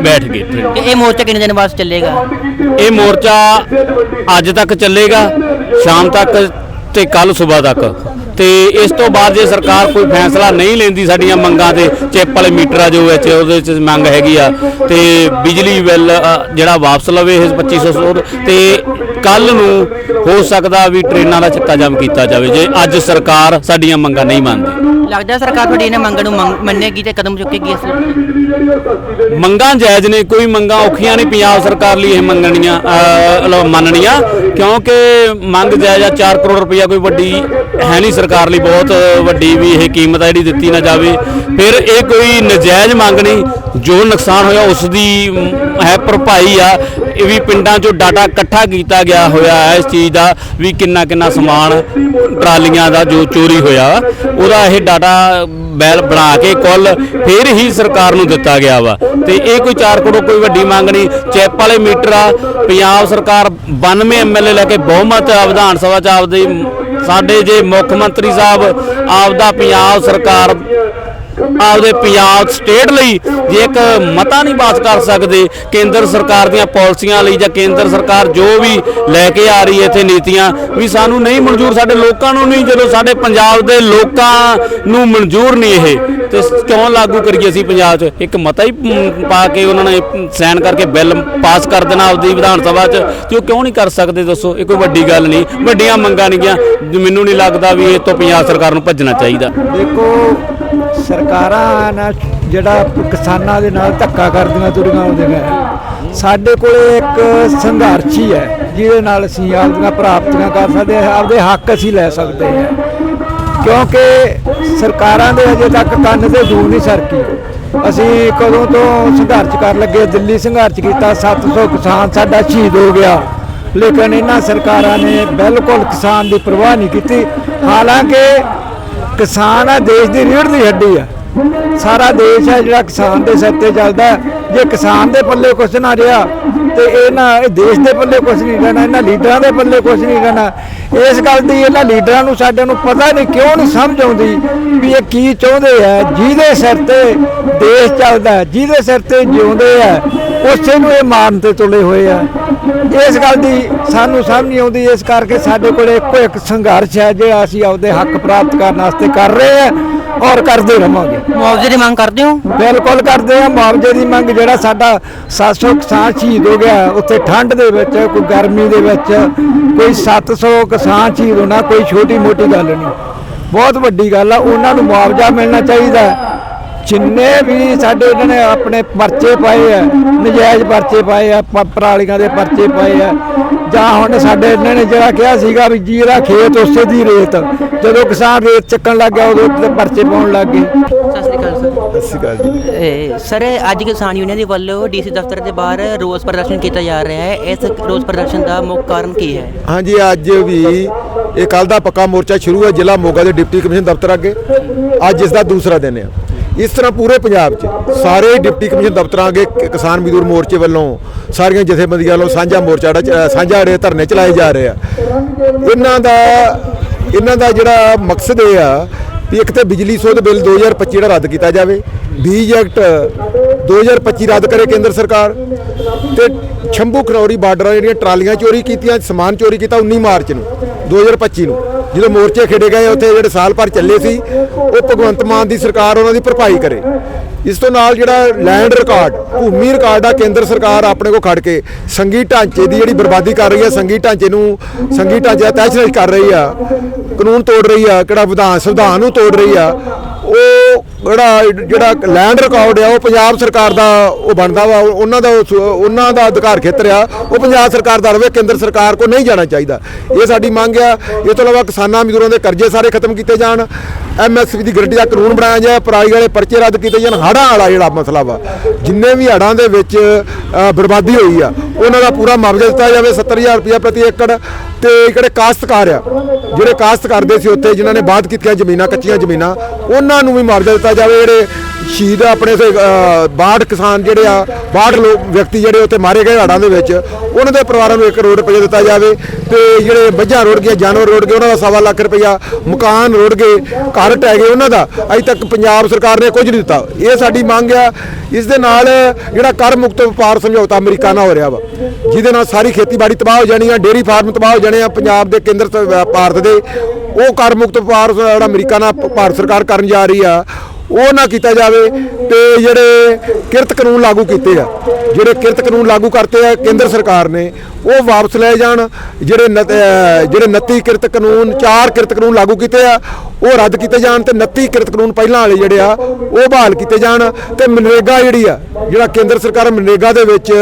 ਬੈਠ ਗਏ। ਤੇ ਇਹ ਮੋਰਚਾ ਕਿੰਨੇ ਦਿਨ ਬਾਅਦ ਚੱਲੇਗਾ ਇਹ ਮੋਰਚਾ ਅੱਜ ਤੱਕ ਚੱਲੇਗਾ ਸ਼ਾਮ ਤੱਕ ਤੇ ਕੱਲ ਸਵੇਰ ਤੱਕ ਤੇ ਇਸ ਤੋਂ ਬਾਅਦ ਜੇ ਸਰਕਾਰ ਕੋਈ ਫੈਸਲਾ ਨਹੀਂ ਲੈਂਦੀ ਸਾਡੀਆਂ ਮੰਗਾਂ ਤੇ ਚਿੱਪ ਵਾਲੇ ਮੀਟਰ ਆ ਜੋ ਵਿੱਚ ਉਹਦੇ ਚ ਮੰਗ ਹੈਗੀ ਆ ਤੇ ਬਿਜਲੀ ਬਿੱਲ ਜਿਹੜਾ ਵਾਪਸ ਲਵੇ ਇਹ 2500 ਸੌ ਤੇ ਕੱਲ ਨੂੰ ਹੋ ਸਕਦਾ ਵੀ ਟ੍ਰੇਨਾਂ ਦਾ ਚੱਕਾ ਜਾਮ ਕੀਤਾ ਜਾਵੇ ਜੇ ਅੱਜ ਸਰਕਾਰ ਸਾਡੀਆਂ ਮੰਗਾਂ ਨਹੀਂ ਮੰਨਦੀ। ਲੱਗਦਾ ਸਰਕਾਰ ਤੁਹਾਡੀ ਇਹਨਾਂ ਮੰਗਾਂ ਨੂੰ ਮੰਨੇਗੀ ਤੇ ਕਦਮ ਚੁੱਕੇਗੀ ਇਸ ਮੰਗਾਂ ਜਾਇਜ਼ ਨੇ ਕੋਈ ਮੰਗਾਂ ਔਖੀਆਂ ਨਹੀਂ ਪੰਜਾਬ ਸਰਕਾਰ ਲਈ ਇਹ ਮੰਗਣੀਆਂ ਮੰਨਣੀਆਂ ਕਿਉਂਕਿ ਮੰਗ ਜਾਇਜ਼ ਆ 4 ਕਰੋੜ ਰੁਪਈਆ ਕੋਈ ਵੱਡੀ ਹੈ ਨਹੀਂ ਸਰਕਾਰ ਲਈ ਬਹੁਤ ਵੱਡੀ ਵੀ ਇਹ ਕੀਮਤ ਆ ਜਿਹੜੀ ਦਿੱਤੀ ਨਾ ਜਾਵੇ। ਫਿਰ ਇਹ ਕੋਈ ਨਜਾਇਜ਼ ਮੰਗ ਨਹੀਂ, ਜੋ ਨੁਕਸਾਨ ਹੋਇਆ ਉਸ ਦੀ ਹੈ ਭਰਪਾਈ ਆ। ਇਹ ਵੀ ਪਿੰਡਾਂ 'ਚੋਂ ਡਾਟਾ ਇਕੱਠਾ ਕੀਤਾ ਗਿਆ ਹੋਇਆ ਹੈ ਇਸ ਚੀਜ਼ ਦਾ ਵੀ ਕਿੰਨਾ ਕਿੰਨਾ ਸਮਾਨ ਟਰਾਲੀਆਂ ਦਾ ਜੋ ਚੋਰੀ ਹੋਇਆ, ਉਹਦਾ ਇਹ ਡਾਟਾ ਬੈਲ ਬਣਾ ਕੇ ਕੁੱਲ ਫਿਰ ਹੀ ਸਰਕਾਰ ਨੂੰ ਦਿੱਤਾ ਗਿਆ ਵਾ। ਤੇ ਇਹ ਕੋਈ 4 ਕਰੋੜ ਕੋਈ ਵੱਡੀ ਮੰਗ ਨਹੀਂ, ਚੈਪ ਵਾਲੇ ਮੀਟਰ ਆ। ਪੰਜਾਬ ਸਰਕਾਰ 92 ਐਮਐਲਏ ਲੈ ਕੇ ਬਹੁਮਤ ਵਿਧਾਨ ਸਭਾ ਚ ਆਪਦੀ ਸਾਡੇ ਜੇ ਮੁੱਖ ਮੰਤਰੀ ਸਾਹਿਬ ਆਪਦਾ ਪੰਜਾਬ ਸਰਕਾਰ ਆਪਦੇ ਪੰਜਾਬ ਸਟੇਟ ਲਈ ਜੇ ਇੱਕ ਮਤਾ ਨਹੀਂ ਪਾਸ ਕਰ ਸਕਦੇ, ਕੇਂਦਰ ਸਰਕਾਰ ਦੀਆਂ ਪਾਲਿਸੀਆਂ ਲਈ ਜਾਂ ਕੇਂਦਰ ਸਰਕਾਰ ਜੋ ਵੀ ਲੈ ਕੇ ਆ ਰਹੀ ਹੈ ਇੱਥੇ ਨੀਤੀਆਂ, ਵੀ ਸਾਨੂੰ ਨਹੀਂ ਮਨਜ਼ੂਰ, ਸਾਡੇ ਲੋਕਾਂ ਨੂੰ ਨਹੀਂ, ਜਦੋਂ ਸਾਡੇ ਪੰਜਾਬ ਦੇ ਲੋਕਾਂ ਨੂੰ ਮਨਜ਼ੂਰ ਨਹੀਂ ਇਹ, ਤੇ ਕਿਉਂ ਲਾਗੂ ਕਰੀਏ ਅਸੀਂ ਪੰਜਾਬ 'ਚ? ਇੱਕ ਮਤਾ ਹੀ ਪਾ ਕੇ ਉਹਨਾਂ ਨੇ ਸਾਈਨ ਕਰਕੇ ਬਿੱਲ ਪਾਸ ਕਰ ਦੇਣਾ ਆਪਦੀ ਵਿਧਾਨ ਸਭਾ 'ਚ, ਤੇ ਉਹ ਕਿਉਂ ਨਹੀਂ ਕਰ ਸਕਦੇ ਦੱਸੋ? ਇਹ ਕੋਈ ਵੱਡੀ ਗੱਲ ਨਹੀਂ, ਵੱਡੀਆਂ ਮੰਗਾਂ ਨਹੀਂ ਗਿਆ, ਮੈਨੂੰ ਨਹੀਂ ਲੱਗਦਾ ਵੀ ਇਹ ਤੋਂ ਪੰਜਾਬ ਸਰਕਾਰ ਨੂੰ ਭੱਜਣਾ ਚਾਹੀਦਾ। ਦੇਖੋ ਸਰਕਾਰਾਂ ਨਾ ਜਿਹੜਾ ਕਿਸਾਨਾਂ ਦੇ ਨਾਲ ਧੱਕਾ ਕਰਦੀਆਂ, ਤੁਰੀਆਂ ਆਉਂਦੀਆਂ ਸਾਡੇ ਕੋਲੇ ਇੱਕ ਸੰਘਰਸ਼ ਹੀ ਹੈ ਜਿਹਦੇ ਨਾਲ ਅਸੀਂ ਆਪਦੀਆਂ ਪ੍ਰਾਪਤੀਆਂ ਕਰ ਸਕਦੇ ਹਾਂ, ਆਪਦੇ ਹੱਕ ਅਸੀਂ ਲੈ ਸਕਦੇ ਹਾਂ। ਕਿਉਂਕਿ ਸਰਕਾਰਾਂ ਦੇ ਅਜੇ ਤੱਕ ਕੰਨ ਤੇ ਜੂ ਨਹੀਂ ਸਰਕੀ। ਅਸੀਂ ਕਦੋਂ ਤੋਂ ਸੰਘਰਸ਼ ਕਰਨ ਲੱਗੇ ਦਿੱਲੀ ਸੰਘਰਸ਼ ਕੀਤਾ 700 ਕਿਸਾਨ ਸਾਡਾ ਸ਼ਹੀਦ ਹੋ ਗਿਆ। ਲੇਕਿਨ ਇਹਨਾਂ ਸਰਕਾਰਾਂ ਨੇ ਬਿਲਕੁਲ ਕਿਸਾਨ ਦੀ ਪਰਵਾਹ ਨਹੀਂ ਕੀਤੀ। ਹਾਲਾਂਕਿ ਕਿਸਾਨ ਆ ਦੇਸ਼ ਦੀ ਰੀੜ੍ਹ ਦੀ ਹੱਡੀ ਆ। ਸਾਰਾ ਦੇਸ਼ ਹੈ ਜਿਹੜਾ ਕਿਸਾਨ ਦੇ ਸਿਰ ਤੇ ਚੱਲਦਾ ਜੇ ਕਿਸਾਨ ਦੇ ਪੱਲੇ ਕੁਛ ਨਾ ਰਿਹਾ ਤੇ ਇਹਨਾਂ ਇਹ ਦੇਸ਼ ਦੇ ਪੱਲੇ ਕੁਛ ਨਹੀਂ ਰਹਿਣਾ, ਇਹਨਾਂ ਲੀਡਰਾਂ ਦੇ ਪੱਲੇ ਕੁਛ ਨਹੀਂ ਰਹਿਣਾ। ਇਸ ਗੱਲ ਦੀ ਇਹਨਾਂ ਲੀਡਰਾਂ ਨੂੰ ਸਾਡੇ ਨੂੰ ਪਤਾ ਨਹੀਂ, ਕਿਉਂ ਨਹੀਂ ਸਮਝ ਆਉਂਦੀ ਵੀ ਇਹ ਕੀ ਚਾਹੁੰਦੇ ਆ ਜਿਹਦੇ ਸਿਰ ਤੇ ਦੇਸ਼ ਚੱਲਦਾ ਜਿਹਦੇ ਸਿਰ ਤੇ ਜਿਉਂਦੇ ਆ ਉਸੇ ਨੂੰ ਇਹ ਮਾਰਨ ਤੇ ਤੁਲੇ ਹੋਏ ਆ। ਇਸ ਗੱਲ ਦੀ ਸਾਨੂੰ ਸਮਝ ਨਹੀਂ ਆਉਂਦੀ, ਇਸ ਕਰਕੇ ਸਾਡੇ ਕੋਲ ਇੱਕੋ ਇੱਕ ਸੰਘਰਸ਼ ਹੈ, ਜਿਹੜਾ ਅਸੀਂ ਆਪਦੇ ਹੱਕ ਪ੍ਰਾਪਤ ਕਰਨ ਵਾਸਤੇ ਕਰ ਰਹੇ ਹਾਂ। ਔਰ ਕਰਦੇ ਰਵਾਂਗੇ। ਮੁਆਵਜ਼ੇ ਦੀ ਮੰਗ ਕਰਦੇ ਹੋ? ਬਿਲਕੁਲ ਕਰਦੇ ਆ ਮੁਆਵਜ਼ੇ ਦੀ ਮੰਗ ਜਿਹੜਾ ਸਾਡਾ 700 ਕਿਸਾਨ ਸ਼ਹੀਦ ਹੋ ਗਿਆ ਉੱਥੇ ਠੰਡ ਦੇ ਵਿੱਚ ਕੋਈ ਗਰਮੀ ਦੇ ਵਿੱਚ ਕੋਈ 700 ਕਿਸਾਨ ਸ਼ਹੀਦ ਹੋਣਾ ਕੋਈ ਛੋਟੀ ਮੋਟੀ ਗੱਲ ਨਹੀਂ। ਬਹੁਤ ਵੱਡੀ ਗੱਲ ਆ। ਉਹਨਾਂ ਨੂੰ ਮੁਆਵਜ਼ਾ ਮਿਲਣਾ ਚਾਹੀਦਾ। ਹੈ। ਜਿੰਨੇ ਵੀ ਸਾਡੇ ਇਹਨਾਂ ਨੇ ਆਪਣੇ ਪਰਚੇ ਪਾਏ ਆ ਨਜਾਇਜ਼ ਪਰਚੇ ਪਾਏ ਆ ਪਰਾਲੀਆਂ ਦੇ ਪਰਚੇ ਪਾਏ ਆ ਜਾਂ ਹੁਣ ਸਾਡੇ ਇਹਨਾਂ ਨੇ ਜਿਹੜਾ ਕਿਹਾ ਸੀਗਾ ਵੀ ਜੀਰਾ ਖੇਤ ਉਸੇ ਦੀ ਰੇਤ ਜਦੋਂ ਕਿਸਾਨ ਰੇਤ ਚੱਕਣ ਲੱਗ ਗਿਆ ਉਦੋਂ ਤੇ ਪਰਚੇ ਪਾਉਣ ਲੱਗ ਗਏ। ਸਤਿ ਸ੍ਰੀ ਅਕਾਲ ਸਰ। ਸਤਿ ਸ਼੍ਰੀ ਅਕਾਲ ਜੀ। ਸਰ ਅੱਜ ਕਿਸਾਨ ਯੂਨੀਅਨ ਦੇ ਵੱਲੋਂ ਡੀਸੀ ਦਫ਼ਤਰ ਦੇ ਬਾਹਰ ਰੋਸ ਪ੍ਰਦਰਸ਼ਨ ਕੀਤਾ ਜਾ ਰਿਹਾ ਹੈ। ਇਸ ਰੋਸ ਪ੍ਰਦਰਸ਼ਨ ਦਾ ਮੁੱਖ ਕਾਰਨ ਕੀ ਹੈ? ਹਾਂਜੀ ਅੱਜ ਵੀ ਇਹ ਕੱਲ ਦਾ ਪੱਕਾ ਮੋਰਚਾ ਸ਼ੁਰੂ ਹੈ ਜ਼ਿਲ੍ਹਾ ਮੋਗਾ ਦੇ ਡਿਪਟੀ ਕਮਿਸ਼ਨ ਦਫ਼ਤਰ ਅੱਗੇ। ਅੱਜ ਇਸ ਦਾ ਦੂਸਰਾ ਦਿਨ ਹੈ ਇਸ ਤਰ੍ਹਾਂ ਪੂਰੇ ਪੰਜਾਬ 'ਚ ਸਾਰੇ ਡਿਪਟੀ ਕਮਿਸ਼ਨ ਦਫ਼ਤਰਾਂ ਅੱਗੇ ਕਿਸਾਨ ਮਜ਼ਦੂਰ ਮੋਰਚੇ ਵੱਲੋਂ ਸਾਰੀਆਂ ਜਥੇਬੰਦੀਆਂ ਵੱਲੋਂ ਸਾਂਝਾ ਮੋਰਚਾ ਜਿਹੜਾ ਚ- ਸਾਂਝਾ ਜਿਹੜੇ ਧਰਨੇ ਚਲਾਏ ਜਾ ਰਹੇ ਆ। ਇਹਨਾਂ ਦਾ ਇਹਨਾਂ ਦਾ ਜਿਹੜਾ ਮਕਸਦ ਇਹ ਆ ਵੀ ਇੱਕ ਤੇ ਬਿਜਲੀ ਸੋਧ ਬਿੱਲ 2025 ਜਿਹੜਾ ਰੱਦ ਕੀਤਾ ਜਾਵੇ, ਬੀਜ ਐਕਟ 2025 ਰੱਦ ਕਰੇ ਕੇਂਦਰ ਸਰਕਾਰ ਤੇ ਸ਼ੰਭੂ ਖਨੌਰੀ ਬਾਰਡਰਾਂ ਜਿਹੜੀਆਂ ਟਰਾਲੀਆਂ ਚੋਰੀ ਕੀਤੀਆਂ, ਸਮਾਨ ਚੋਰੀ ਕੀਤਾ 19 ਮਾਰਚ ਨੂੰ। 2025 ਨੂੰ। ਜਦੋਂ ਮੋਰਚੇ ਖੇਡੇ ਗਏ, ਉੱਥੇ ਜਿਹੜੇ ਸਾਲ ਭਰ ਚੱਲੇ ਸੀ, ਉਹ ਭਗਵੰਤ ਮਾਨ ਦੀ ਸਰਕਾਰ ਉਹਨਾਂ ਦੀ ਭਰਪਾਈ ਕਰੇ। ਇਸ ਤੋਂ ਨਾਲ ਜਿਹੜਾ ਲੈਂਡ ਰਿਕਾਰਡ ਭੂਮੀ ਰਿਕਾਰਡ ਆ, ਕੇਂਦਰ ਸਰਕਾਰ ਆਪਣੇ ਕੋ ਖੜ ਕੇ ਸੰਗੀ ਢਾਂਚੇ ਦੀ ਜਿਹੜੀ ਬਰਬਾਦੀ ਕਰ ਰਹੀ ਹੈ ਸੰਗੀ ਢਾਂਚੇ ਨੂੰ ਸੰਗੀ ਢਾਂਚੇ ਦਾ ਤਹਿਸ ਕਰ ਰਹੀ ਆ, ਕਾਨੂੰਨ ਤੋੜ ਰਹੀ ਆ, ਕਿਹੜਾ ਵਿਧਾਨ, ਸੰਵਿਧਾਨ ਨੂੰ ਤੋੜ ਰਹੀ ਆ ਉਹ ਜਿਹੜਾ ਜਿਹੜਾ ਲੈਂਡ ਰਿਕਾਰਡ ਆ, ਉਹ ਪੰਜਾਬ ਸਰਕਾਰ ਦਾ ਉਹ ਬਣਦਾ ਵਾ ਉਹਨਾਂ ਦਾ ਉਹ ਉਹਨਾਂ ਦਾ ਅਧਿਕਾਰ ਖੇਤਰ ਆ, ਉਹ ਪੰਜਾਬ ਸਰਕਾਰ ਦਾ ਰਵੇ, ਕੇਂਦਰ ਸਰਕਾਰ ਕੋ ਨਹੀਂ ਜਾਣਾ ਚਾਹੀਦਾ। ਇਹ ਸਾਡੀ ਮੰਗ ਆ, ਇਹ ਤੋਂ ਇਲਾਵਾ ਕਿਸਾਨਾਂ ਮਜ਼ਦੂਰਾਂ ਦੇ ਕਰਜ਼ੇ ਸਾਰੇ ਖਤਮ ਕੀਤੇ ਜਾਣ ਐਮਐਸਪੀ ਦੀ ਗਰੰਟੀ ਦਾ ਕਾਨੂੰਨ ਬਣਾਇਆ ਜਾਏ, ਪਰਾਲੀ ਵਾਲੇ ਪਰਚੇ ਰੱਦ ਕੀਤੇ ਜਾਣ, ਹੜ੍ਹਾਂ ਵਾਲਾ ਜਿਹੜਾ ਮਸਲਾ ਵਾ, ਜਿੰਨੇ ਵੀ ਹੜ੍ਹਾਂ ਦੇ ਵਿੱਚ ਬਰਬਾਦੀ ਹੋਈ ਆ ਉਹਨਾਂ ਦਾ ਪੂਰਾ ਮੁਆਵਜ਼ਾ ਦਿੱਤਾ ਜਾਵੇ 70000 ਰੁਪਇਆ ਪ੍ਰਤੀ ਏਕੜ। ਤੇ ਜਿਹੜੇ ਕਾਸ਼ਤਕਾਰ ਆ, ਜਿਹੜੇ ਕਾਸ਼ਤ ਕਰਦੇ ਸੀ ਉੱਥੇ, ਜਿਨ੍ਹਾਂ ਨੇ ਬਾਦ ਕੀਤੀਆਂ ਜ਼ਮੀਨਾਂ, ਕੱਚੀਆਂ ਜ਼ਮੀਨਾਂ, ਉਹਨਾਂ ਨੂੰ ਵੀ ਮੁਆਵਜ਼ਾ ਦਿੱਤਾ ਜਾਵੇ। ਜਿਹੜੇ ਸ਼ਹੀਦ ਆਪਣੇ ਸੇ 62 ਕਿਸਾਨ ਜਿਹੜੇ ਆ 62 ਲੋਕ, ਵਿਅਕਤੀ ਜਿਹੜੇ ਉੱਥੇ ਮਾਰੇ ਗਏ ਹੜ੍ਹਾਂ ਦੇ ਵਿੱਚ, ਉਹਨਾਂ ਦੇ ਪਰਿਵਾਰਾਂ ਨੂੰ 1 ਕਰੋੜ ਰੁਪਏ ਦਿੱਤਾ ਜਾਵੇ ਤੇ ਜਿਹੜੇ ਮੱਝਾਂ ਰੁੜ ਗਈਆਂ, ਜਾਨਵਰ ਰੋੜ ਗਏ, ਉਹਨਾਂ ਦਾ ਸਵਾ ਲੱਖ ਰੁਪਇਆ ਮਕਾਨ ਰੋੜ ਗਏ, ਘਰ ਟਹਿ ਗਏ, ਉਹਨਾਂ ਦਾ ਅਜੇ ਤੱਕ ਪੰਜਾਬ ਸਰਕਾਰ ਨੇ ਕੁਝ ਨਹੀਂ ਦਿੱਤਾ। ਇਹ ਸਾਡੀ ਮੰਗ ਆ, ਇਸ ਦੇ ਨਾਲ ਜਿਹੜਾ ਕਰ ਮੁਕਤ ਵਪਾਰ ਸਮਝੌਤਾ ਅਮਰੀਕਾ ਨਾਲ ਹੋ ਰਿਹਾ ਵਾ, ਜਿਹਦੇ ਨਾਲ ਸਾਰੀ ਖੇਤੀਬਾੜੀ ਤਬਾਹ ਹੋ ਜਾਣੀ ਆ, ਡੇਅਰੀ ਫਾਰਮ ਤਬਾਹ ਹੋ ਜਾਣੇ ਆ, ਪੰਜਾਬ ਦੇ ਕੇਂਦਰ ਭਾਰਤ ਦੇ, ਉਹ ਕਰ ਮੁਕਤ ਵਪਾਰ ਜਿਹੜਾ ਅਮਰੀਕਾ ਨਾਲ ਭਾਰਤ ਸਰਕਾਰ ਕਰਨ ਜਾ ਰਹੀ ਆ ਉਹ ਨਾ ਕੀਤਾ ਜਾਵੇ ਤੇ ਜਿਹੜੇ ਕਿਰਤ ਕਾਨੂੰਨ ਲਾਗੂ ਕੀਤੇ ਆ। ਜਿਹੜੇ ਕਿਰਤ ਕਾਨੂੰਨ ਲਾਗੂ ਕਰਤੇ ਆ ਕੇਂਦਰ ਸਰਕਾਰ ਨੇ, ਉਹ ਵਾਪਸ ਲਏ ਜਾਣ। ਜਿਹੜੇ ਨਤ- ਜਿਹੜੇ 29 ਕਿਰਤ ਕਾਨੂੰਨ, ਚਾਰ ਕਿਰਤ ਕਾਨੂੰਨ ਲਾਗੂ ਕੀਤੇ ਆ, ਉਹ ਰੱਦ ਕੀਤੇ ਜਾਣ ਤੇ 29 ਕਿਰਤ ਕਾਨੂੰਨ ਪਹਿਲਾਂ ਵਾਲੇ ਜਿਹੜੇ ਆ, ਉਹ ਬਹਾਲ ਕੀਤੇ ਜਾਣ। ਤੇ ਮਨਰੇਗਾ ਜਿਹੜੀ ਆ, ਜਿਹੜਾ ਕੇਂਦਰ ਸਰਕਾਰ ਮਨਰੇਗਾ ਦੇ ਵਿੱਚ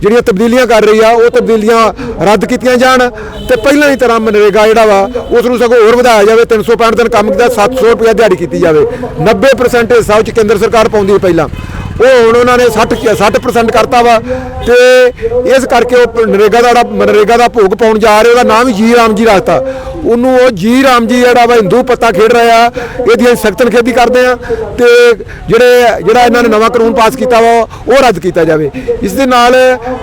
ਜਿਹੜੀਆਂ ਤਬਦੀਲੀਆਂ ਕਰ ਰਹੀ ਆ, ਉਹ ਤਬਦੀਲੀਆਂ ਰੱਦ ਕੀਤੀਆਂ ਜਾਣ। ਤੇ ਪਹਿਲਾਂ ਹੀ ਤਰ੍ਹਾਂ ਮਨਰੇਗਾ ਜਿਹੜਾ ਵਾ, ਉਸ ਨੂੰ ਸਗੋਂ ਹੋਰ ਵਧਾਇਆ ਜਾਵੇ 365 ਦਿਨ ਕੰਮ ਕੀਤਾ 700 ਰੁਪਏ ਦਿਹਾੜੀ ਕੀਤੀ ਜਾਵੇ। 90% ਹਿੱਸਾ ਉਹ 'ਚ ਕੇਂਦਰ ਸਰਕਾਰ ਪਾਉਂਦੀ ਹੈ ਪਹਿਲਾਂ। ਉਹ ਹੁਣ ਉਹਨਾਂ ਨੇ 60 60% ਕਰਤਾ ਵਾ ਤੇ ਇਸ ਕਰਕੇ ਉਹ ਨਰੇਗਾ ਦਾ ਜਿਹੜਾ ਮਨਰੇਗਾ ਦਾ ਭੋਗ ਪਾਉਣ ਜਾ ਰਹੇ, ਉਹਦਾ ਨਾਮ ਹੀ ਜੀ ਰਾਮ ਜੀ ਰੱਖਤਾ। ਉਹਨੂੰ ਉਹ ਜੀ ਰਾਮ ਜੀ ਜਿਹੜਾ ਵਾ ਹਿੰਦੂ ਪੱਤਾ ਖੇਡ ਰਿਹਾ ਇਹਦੀ ਸਖਤ ਨਿਖੇਧੀ ਕਰਦੇ ਆ ਤੇ ਜਿਹੜੇ, ਜਿਹੜਾ ਇਹਨਾਂ ਨੇ ਨਵਾਂ ਕਾਨੂੰਨ ਪਾਸ ਕੀਤਾ ਵਾ, ਉਹ ਰੱਦ ਕੀਤਾ ਜਾਵੇ। ਇਸ ਦੇ ਨਾਲ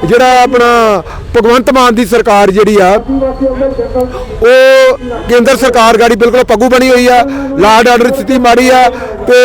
ਜਿਹੜਾ ਆਪਣਾ ਭਗਵੰਤ ਮਾਨ ਦੀ ਸਰਕਾਰ ਜਿਹੜੀ ਆ, ਉਹ ਕੇਂਦਰ ਸਰਕਾਰ ਗਾੜੀ ਬਿਲਕੁਲ ਪੱਗੂ ਬਣੀ ਹੋਈ ਆ, ਲਾਰਡ ਆਰਡਰ ਦੀ ਸਥਿਤੀ ਮਾੜੀ ਆ ਤੇ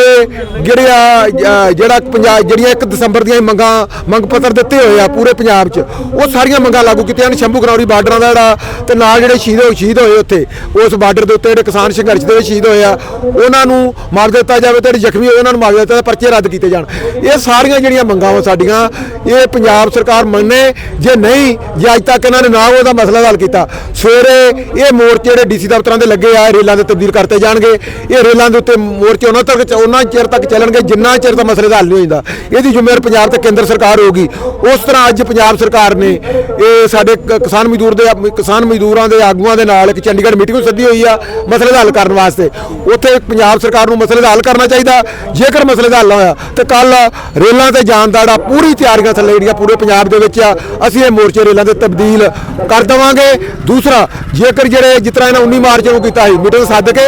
ਜਿਹੜੇ ਆ ਜਿਹੜਾ ਪੰਜਾਬ, ਜਿਹੜੀਆਂ 1 ਦਸੰਬਰ ਦੀਆਂ ਮੰਗਾਂ, ਮੰਗ ਪੱਤਰ ਦਿੱਤੇ ਹੋਏ ਆ ਪੂਰੇ ਪੰਜਾਬ 'ਚ, ਉਹ ਸਾਰੀਆਂ ਮੰਗਾਂ ਲਾਗੂ ਕੀਤੀਆਂ ਨੇ ਸ਼ੰਭੂ ਗਨੌਰੀ ਬਾਰਡਰਾਂ ਦਾ ਜਿਹੜਾ ਤੇ ਨਾਲ ਜਿਹੜੇ ਸ਼ਹੀਦ ਹੋਏ ਉੱਥੇ। ਹੋਏ ਉਸ ਬਾਰਡਰ ਦੇ ਉੱਤੇ ਜਿਹੜੇ ਕਿਸਾਨ ਸੰਘਰਸ਼ ਦੇ ਸ਼ਹੀਦ ਹੋਏ ਆ ਉਹਨਾਂ ਨੂੰ ਮਾਰ ਦਿੱਤਾ ਜਾਵੇ ਤੇ ਜਿਹੜੇ ਜ਼ਖਮੀ ਹੋਏ ਉਹਨਾਂ ਨੂੰ ਮਾਰ ਦਿੱਤਾ ਜਾਵੇ, ਪਰਚੇ ਰੱਦ ਕੀਤੇ ਜਾਣ। ਇਹ ਸਾਰੀਆਂ ਜਿਹੜੀਆਂ ਮੰਗਾਂ ਵਾ ਸਾਡੀਆਂ ਇਹ ਪੰਜਾਬ ਸਰਕਾਰ ਮੰਨੇ ਜੇ ਨਹੀਂ ਜੇ ਅੱਜ ਤੱਕ ਇਹਨਾਂ ਨੇ ਨਾ ਉਹਦਾ ਮਸਲਾ ਹੱਲ ਕੀਤਾ ਸਵੇਰੇ ਇਹ ਮੋਰਚੇ ਜਿਹੜੇ ਡੀਸੀ ਦਫ਼ਤਰਾਂ ਦੇ ਲੱਗੇ ਆ ਰੇਲਾਂ ਦੇ ਤਬਦੀਲ ਕਰਤੇ ਜਾਣਗੇ। ਇਹ ਰੇਲਾਂ ਦੇ ਉੱਤੇ ਮੋਰਚੇ ਉਹਨਾਂ ਤੱਕ ਉਹਨਾਂ ਚਿਰ ਤੱਕ ਚੱਲਣਗੇ ਜਿੰਨਾ ਚਿਰ ਦਾ ਮਸਲੇ ਦਾ ਹੱਲ ਨਹੀਂ ਹੋ ਜਾਂਦਾ ਇਹਦੀ ਜ਼ਿੰਮੇਵਾਰ ਪੰਜਾਬ ਤੇ ਕੇਂਦਰ ਸਰਕਾਰ ਹੋਗੀ ਉਸ ਤਰ੍ਹਾਂ ਅੱਜ ਪੰਜਾਬ ਸਰਕਾਰ ਨੇ ਇਹ ਸਾਡੇ ਕਿਸਾਨ ਮਜ਼ਦੂਰ ਦੇ ਕਿਸਾਨ ਮਜ਼ਦੂਰਾਂ ਦੇ ਆਗੂਆਂ ਦੇ ਨਾਲ ਇੱਕ ਚੰਡੀਗੜ੍ਹ ਮੀਟਿੰਗ ਸੱਦੀ ਹੋਈ ਆ ਮਸਲੇ ਦਾ ਹੱਲ ਕਰਨ ਵਾਸਤੇ। ਉੱਥੇ ਪੰਜਾਬ ਸਰਕਾਰ ਨੂੰ ਮਸਲੇ ਦਾ ਹੱਲ ਕਰਨਾ ਚਾਹੀਦਾ। ਜੇਕਰ ਮਸਲੇ ਦਾ ਹੱਲ ਹੋਇਆ, ਤੇ ਕੱਲ ਰੇਲਾਂ ਤੇ ਜਾਣ ਦਾ ਜਿਹੜਾ ਪੂਰੀ ਤਿਆਰੀਆਂ ਥੱਲੇ ਜਿਹੜੀਆਂ ਪੂਰੇ ਪੰਜਾਬ ਦੇ ਵਿੱਚ ਆ, ਅਸੀਂ ਇਹ ਮੋਰਚੇ ਰੇਲਾਂ ਦੇ ਤਬਦੀਲ ਕਰ ਦੇਵਾਂਗੇ। ਦੂਸਰਾ, ਜੇਕਰ ਜਿਹੜੇ ਜਿਸ ਤਰ੍ਹਾਂ ਇਹਨਾਂ 19 ਮਾਰਚ ਨੂੰ ਕੀਤਾ ਸੀ, ਮੀਟਿੰਗ ਸੱਦ ਕੇ,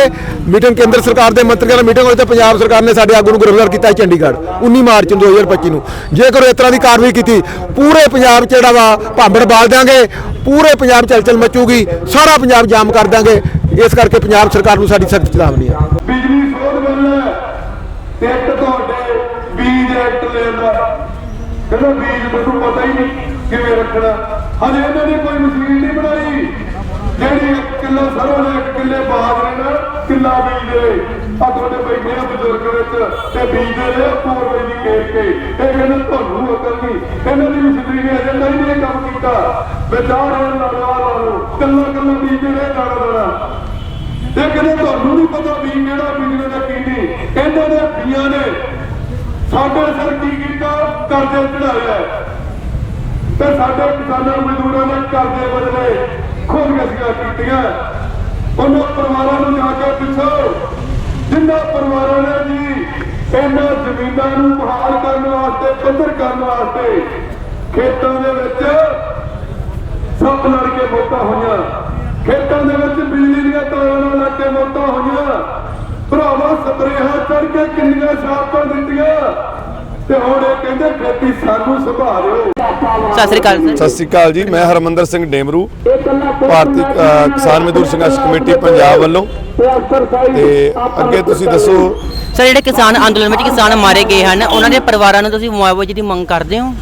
ਮੀਟਿੰਗ ਕੇਂਦਰ ਸਰਕਾਰ ਦੇ ਮੰਤਰੀਆਂ ਨਾਲ ਮੀਟਿੰਗ ਹੋਈ ਤੇ ਪੰਜਾਬ ਸਰਕਾਰ ਨੇ ਸਾਡੇ ਆਗੂ ਨੂੰ ਗ੍ਰਿਫਤਾਰ ਕੀਤਾ ਸੀ ਚੰਡੀਗੜ੍ਹ 19 ਮਾਰਚ ਨੂੰ 2025 ਨੂੰ। ਜੇਕਰ ਇਸ ਤਰ੍ਹਾਂ ਦੀ ਕਾਰਵਾਈ ਕੀਤੀ, ਪੂਰੇ ਪੰਜਾਬ 'ਚ ਜਿਹੜਾ ਵਾ ਭਾਂਬੜ ਬਾਲ ਦਿਆਂਗੇ, ਪੂਰੇ ਪੰਜਾਬ ਚਲਚਲ ਹਲਚਲ ਮਚੂਗੀ, ਸਾਰਾ ਪੰਜਾਬ ਜਾਮ ਕਰ ਦਾਂਗੇ ਇਸ ਕਰਕੇ ਪੰਜਾਬ ਸਰਕਾਰ ਨੂੰ ਸਾਡੀ ਸਖਤ ਚੇਤਾਵਨੀ ਹੈ। ਬਿਜਲੀ ਸੋਧ ਬਿੱਲ ਤੇ ਤੁਹਾਡੇ ਬੀਜ ਐਕਟ ਲੈਂਦਾ ਕਹਿੰਦਾ ਬੀਜ ਮੈਨੂੰ ਪਤਾ ਹੀ ਨਹੀਂ ਕਿਵੇਂ ਰੱਖਣਾ। ਹਜੇ ਇਹਨਾਂ ਨੇ ਕੋਈ ਮਸ਼ੀਨ ਨਹੀਂ ਬਣਾਈ ਜਿਹੜੀ ਇੱਕ ਕਿੱਲਾ ਸਰੋਂ ਦੇ ਇੱਕ ਕਿੱਲੇ ਬਾਜਰੇ ਨਾਲ ਕਿੱਲਾ ਬੀਜ ਦੇ ਆ ਤੁਹਾਡੇ ਬੈਠੇ ਆ ਬਜ਼ੁਰਗ ਵਿੱਚ ਤੇ ਬੀਜ ਦੇ ਨੇ ਕੇਰ ਕੇ ਇਹ ਕਹਿੰਦੇ ਤੁਹਾਨੂੰ ਅਕਲ ਨਹੀਂ ਇਹਨਾਂ ਦੀ ਮਸ਼ੀਨਰੀ ਨੇ ਅਜੇ ਨਹੀਂ ਇਹ ਕੰਮ ਕੀਤਾ ਵਿਚਾਰ ਇਹਨਾਂ ਨਾਲ ਲਾ ਕੱਲਾ ਕੱਲਾ ਬੀਜ ਦੇ ਦਾਣਾ ਦਾਣਾ ਇਹ ਕਹਿੰਦੇ ਤੁਹਾਨੂੰ ਨਹੀਂ ਪਤਾ ਵੀ ਕਿਹੜਾ ਬਿਜਲੀ ਦਾ ਕੀ ਨਹੀਂ ਇਹਨਾਂ ਦੇ ਪੀਆਂ ਨੇ ਸਾਡੇ ਸਰ ਕੀ ਕੀਤਾ ਕਰਜ਼ੇ ਚੜਾਇਆ ਤੇ ਸਾਡੇ ਕਿਸਾਨਾਂ ਮਜ਼ਦੂਰਾਂ ਨੇ ਕਰਜ਼ੇ ਬਦਲੇ ਖੁਦ ਕੀਤੀਆਂ ਉਹਨਾਂ ਪਰਿਵਾਰਾਂ ਨੂੰ ਜਾ ਕੇ ਪੁੱਛੋ ਜਿਨ੍ਹਾਂ ਪਰਿਵਾਰਾਂ ਨੇ ਜੀ ਇਹਨਾਂ ਜ਼ਮੀਨਾਂ ਨੂੰ ਬਹਾਲ ਕਰਨ ਵਾਸਤੇ ਪੱਧਰ ਕਰਨ ਵਾਸਤੇ ਖੇਤਾਂ ਦੇ ਵਿੱਚ ਸੱਪ ਲੜ ਕੇ ਮੌਤਾਂ ਹੋਈਆਂ। ਖੇਤਾਂ ਦੇ ਵਿੱਚ ਬਿਜਲੀ ਦੀਆਂ ਤਾਰਾਂ ਨਾਲ ਲੱਗ ਕੇ ਮੌਤਾਂ ਹੋਈਆਂ। ਭਰਾਵਾ ਸਪਰੇਹਾਂ ਚੜ ਕੇ ਕਿੰਨੀਆਂ ਛਾਪਾਂ ਦਿੱਤੀਆਂ। ਤੇ ਹੁਣ ਇਹ ਕਹਿੰਦੇ ਖੇਤੀ ਸਾਨੂੰ ਸੰਭਾਲਿਓ। ਸਤਿ ਸ੍ਰੀ ਅਕਾਲ ਸਰ। ਸਤਿ ਸ਼੍ਰੀ ਅਕਾਲ ਜੀ ਮੈਂ ਹਰਮੰਦਰ ਸਿੰਘ ਡੇਮਰੂ ਭਾਰਤੀ ਕਿਸਾਨ ਮਜ਼ਦੂਰ ਸੰਘਰਸ਼ ਕਮੇਟੀ ਪੰਜਾਬ ਵੱਲੋਂ। ਤੇ ਅੱਗੇ ਤੁਸੀਂ ਦੱਸੋ ਸਰ, ਜਿਹੜੇ ਕਿਸਾਨ ਅੰਦੋਲਨ ਵਿੱਚ ਕਿਸਾਨ ਮਾਰੇ ਗਏ ਹਨ, ਉਹਨਾਂ ਦੇ ਪਰਿਵਾਰਾਂ ਨੂੰ ਤੁਸੀਂ ਮੁਆਵਜ਼ੇ ਦੀ ਮੰਗ ਕਰਦੇ ਹੋ?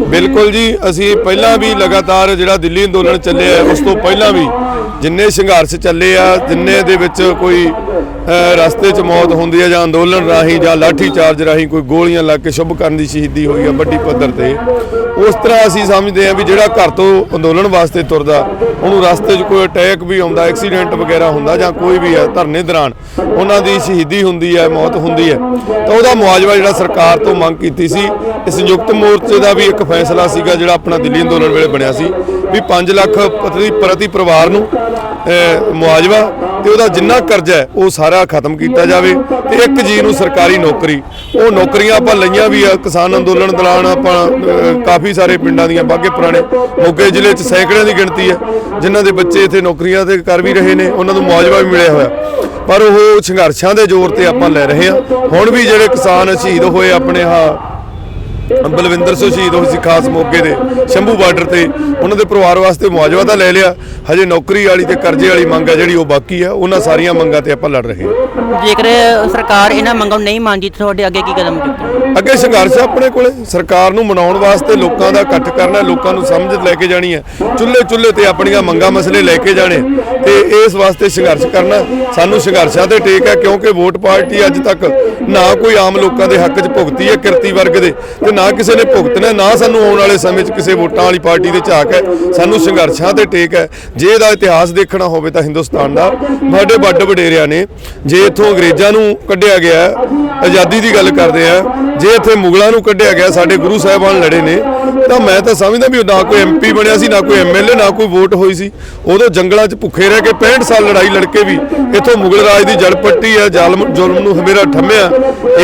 ਬਿਲਕੁਲ ਜੀ, ਅਸੀਂ ਪਹਿਲਾਂ ਵੀ ਲਗਾਤਾਰ ਜਿਹੜਾ ਦਿੱਲੀ ਅੰਦੋਲਨ ਚੱਲਿਆ ਉਸ ਤੋਂ ਪਹਿਲਾਂ ਵੀ ਜਿੰਨੇ ਸੰਘਰਸ਼ ਚੱਲੇ ਆ, ਜਿੰਨੇ ਦੇ ਵਿੱਚ ਕੋਈ ਰਸਤੇ 'ਚ ਮੌਤ ਹੁੰਦੀ ਹੈ ਜਾਂ ਅੰਦੋਲਨ ਰਾਹੀਂ ਜਾਂ ਲਾਠੀ ਚਾਰਜ ਰਾਹੀਂ ਕੋਈ ਗੋਲੀਆਂ ਲੱਗ ਕੇ ਸ਼ੁਭ ਕਰਨ ਦੀ ਸ਼ਹੀਦੀ ਹੋਈ ਆ ਵੱਡੀ ਪੱਧਰ ਤੇ ਉਸ ਤਰ੍ਹਾਂ ਅਸੀਂ ਸਮਝਦੇ ਹਾਂ ਵੀ ਜਿਹੜਾ ਘਰ ਤੋਂ ਅੰਦੋਲਨ ਵਾਸਤੇ ਤੁਰਦਾ ਉਹਨੂੰ ਰਸਤੇ 'ਚ ਕੋਈ ਅਟੈਕ ਵੀ ਆਉਂਦਾ ਐਕਸੀਡੈਂਟ ਵਗੈਰਾ ਹੁੰਦਾ ਜਾਂ ਕੋਈ ਵੀ ਹੈ ਧਰਨੇ ਦੌਰਾਨ ਉਹਨਾਂ ਦੀ ਸ਼ਹੀਦੀ ਹੁੰਦੀ ਹੈ ਮੌਤ ਹੁੰਦੀ ਹੈ। ਤਾਂ ਉਹਦਾ ਮੁਆਵਜ਼ਾ ਜਿਹੜਾ ਸਰਕਾਰ ਤੋਂ ਮੰਗ ਕੀਤੀ ਸੀ ਇਹ ਸੰਯੁਕਤ ਮੋਰਚੇ ਦਾ ਵੀ ਇੱਕ ਫੈਸਲਾ ਸੀਗਾ ਜਿਹੜਾ ਆਪਣਾ ਦਿੱਲੀ ਅੰਦੋਲਨ ਵੇਲੇ ਬਣਿਆ ਸੀ ਵੀ 5 ਲੱਖ ਪ੍ਰਤੀ ਪ੍ਰਤੀ ਪਰਿਵਾਰ ਨੂੰ ਅਹ, ਮੁਆਵਜ਼ਾ ਤੇ ਉਹਦਾ ਜਿੰਨਾ ਕਰਜ਼ਾ ਹੈ ਉਹ ਸਾਰਾ ਖਤਮ ਕੀਤਾ ਜਾਵੇ ਤੇ ਇੱਕ ਜੀ ਨੂੰ ਸਰਕਾਰੀ ਨੌਕਰੀ। ਉਹ ਨੌਕਰੀਆਂ ਆਪਾਂ ਲਈਆਂ ਵੀ ਆ ਕਿਸਾਨ ਅੰਦੋਲਨ ਦੌਰਾਨ ਆਪਾਂ ਕਾਫੀ ਕਾਫੀ ਸਾਰੇ ਪਿੰਡਾਂ ਦੀਆਂ ਬਾਗੇ ਪੁਰਾਣੇ ਮੋਗੇ ਜ਼ਿਲ੍ਹੇ 'ਚ ਸੈਂਕੜਿਆਂ ਦੀ ਗਿਣਤੀ ਹੈ, ਜਿਨ੍ਹਾਂ ਦੇ ਬੱਚੇ ਇੱਥੇ ਨੌਕਰੀਆਂ ਤੇ ਕਰ ਵੀ ਰਹੇ ਨੇ, ਉਹਨਾਂ ਨੂੰ ਮੁਆਵਜ਼ਾ ਵੀ ਮਿਲਿਆ ਹੋਇਆ। ਪਰ ਉਹ ਸੰਘਰਸ਼ਾਂ ਦੇ ਜ਼ੋਰ ਤੇ ਆਪਾਂ ਲੈ ਰਹੇ ਹਾਂ। ਹੁਣ ਵੀ ਜਿਹੜੇ ਕਿਸਾਨ ਸ਼ਹੀਦ ਹੋਏ ਆਪਣੇ ਆ ਬਲਵਿੰਦਰ ਸਿੰਘ ਸ਼ਹੀਦ ਹੋਏ ਸੀ ਖਾਸ ਮੌਕੇ ਦੇ ਸ਼ੰਭੂ ਬਾਰਡਰ ਤੇ। ਉਹਨਾਂ ਦੇ ਪਰਿਵਾਰ ਵਾਸਤੇ ਮੁਆਵਜ਼ਾ ਤਾਂ ਲੈ ਲਿਆ। ਹਜੇ ਨੌਕਰੀ ਵਾਲੀ ਤੇ ਕਰਜ਼ੇ ਵਾਲੀ ਮੰਗ ਹੈ ਜਿਹੜੀ ਉਹ ਬਾਕੀ ਆ ਉਹਨਾਂ ਸਾਰੀਆਂ ਮੰਗਾਂ ਤੇ ਆਪਾਂ ਲੜ ਰਹੇ ਹਾਂ। ਜੇਕਰ ਸਰਕਾਰ ਇਹਨਾਂ ਮੰਗਾਂ ਨੂੰ ਨਹੀਂ ਮੰਨਦੀ ਤਾਂ ਤੁਹਾਡੇ ਅੱਗੇ ਕੀ ਕਦਮ ਚੁੱਕੋਗੇ? ਅੱਗੇ ਸੰਘਰਸ਼ ਆਪਣੇ ਕੋਲੇ। ਸਰਕਾਰ ਨੂੰ ਮਨਾਉਣ ਵਾਸਤੇ ਲੋਕਾਂ ਦਾ ਇਕੱਠ ਕਰਨਾ ਲੋਕਾਂ ਨੂੰ ਸਮਝ ਲੈ ਕੇ ਜਾਣੀ ਹੈ। ਚੁੱਲ੍ਹੇ ਚੁੱਲ੍ਹੇ ਤੇ ਆਪਣੀਆਂ ਮੰਗਾਂ ਮਸਲੇ ਲੈ ਕੇ ਜਾਣੇ। ਤੇ ਇਸ ਵਾਸਤੇ ਸੰਘਰਸ਼ ਕਰਨਾ ਸਾਨੂੰ ਸੰਘਰਸ਼ਾਂ ਤੇ ਟੇਕ ਹੈ ਕਿਉਂਕਿ ਵੋਟ ਪਾਰਟੀ ਅੱਜ ਤੱਕ ਨਾ ਕੋਈ ਆਮ ਲੋਕਾਂ ਦੇ ਹੱਕ 'ਚ ਭੁਗਤੀ ਹੈ ਕਿਰਤੀ ਵਰਗ ਦੇ ਤੇ ਨਾ ਕਿਸੇ ਨੇ ਭੁਗਤਣਾ, ਨਾ ਸਾਨੂੰ ਆਉਣ ਵਾਲੇ ਸਮੇਂ 'ਚ ਕਿਸੇ ਵੋਟਾਂ ਵਾਲੀ ਪਾਰਟੀ ਦੇ ਝਾਕ ਹੈ, ਸਾਨੂੰ ਸੰਘਰਸ਼ਾਂ ਤੇ ਟੇਕ ਹੈ। ਜੇ ਇਹਦਾ ਇਤਿਹਾਸ ਦੇਖਣਾ ਹੋਵੇ ਤਾਂ ਹਿੰਦੁਸਤਾਨ ਦਾ, ਸਾਡੇ ਵੱਡ ਵਡੇਰਿਆਂ ਨੇ ਜੇ ਇੱਥੋਂ ਅੰਗਰੇਜ਼ਾਂ ਨੂੰ ਕੱਢਿਆ ਗਿਆ ਆਜ਼ਾਦੀ ਦੀ ਗੱਲ ਕਰਦੇ ਆ, ਜੇ ਇੱਥੇ ਮੁਗਲਾਂ ਨੂੰ ਕੱਢਿਆ ਗਿਆ, ਸਾਡੇ ਗੁਰੂ ਸਾਹਿਬਾਨ ਲੜੇ ਨੇ ਤਾਂ ਮੈਂ ਤਾਂ ਸਮਝਦਾ ਵੀ ਨਾ ਕੋਈ ਐਮਪੀ ਬਣਿਆ ਸੀ, ਨਾ ਕੋਈ ਐਮਐਲਏ ਨਾ ਕੋਈ ਵੋਟ ਹੋਈ ਸੀ। ਉਦੋਂ ਜੰਗਲਾਂ 'ਚ ਭੁੱਖੇ ਰਹਿ ਕੇ 65 ਸਾਲ ਲੜਾਈ ਲੜ ਕੇ ਵੀ ਇੱਥੋਂ ਮੁਗਲ ਰਾਜ ਦੀ ਜੜ ਪੱਟੀ ਹੈ ਜ਼ਾਲਮ, ਜ਼ੁਲਮ ਨੂੰ ਹਮੇਰਾ ਠੰਮਿਆ।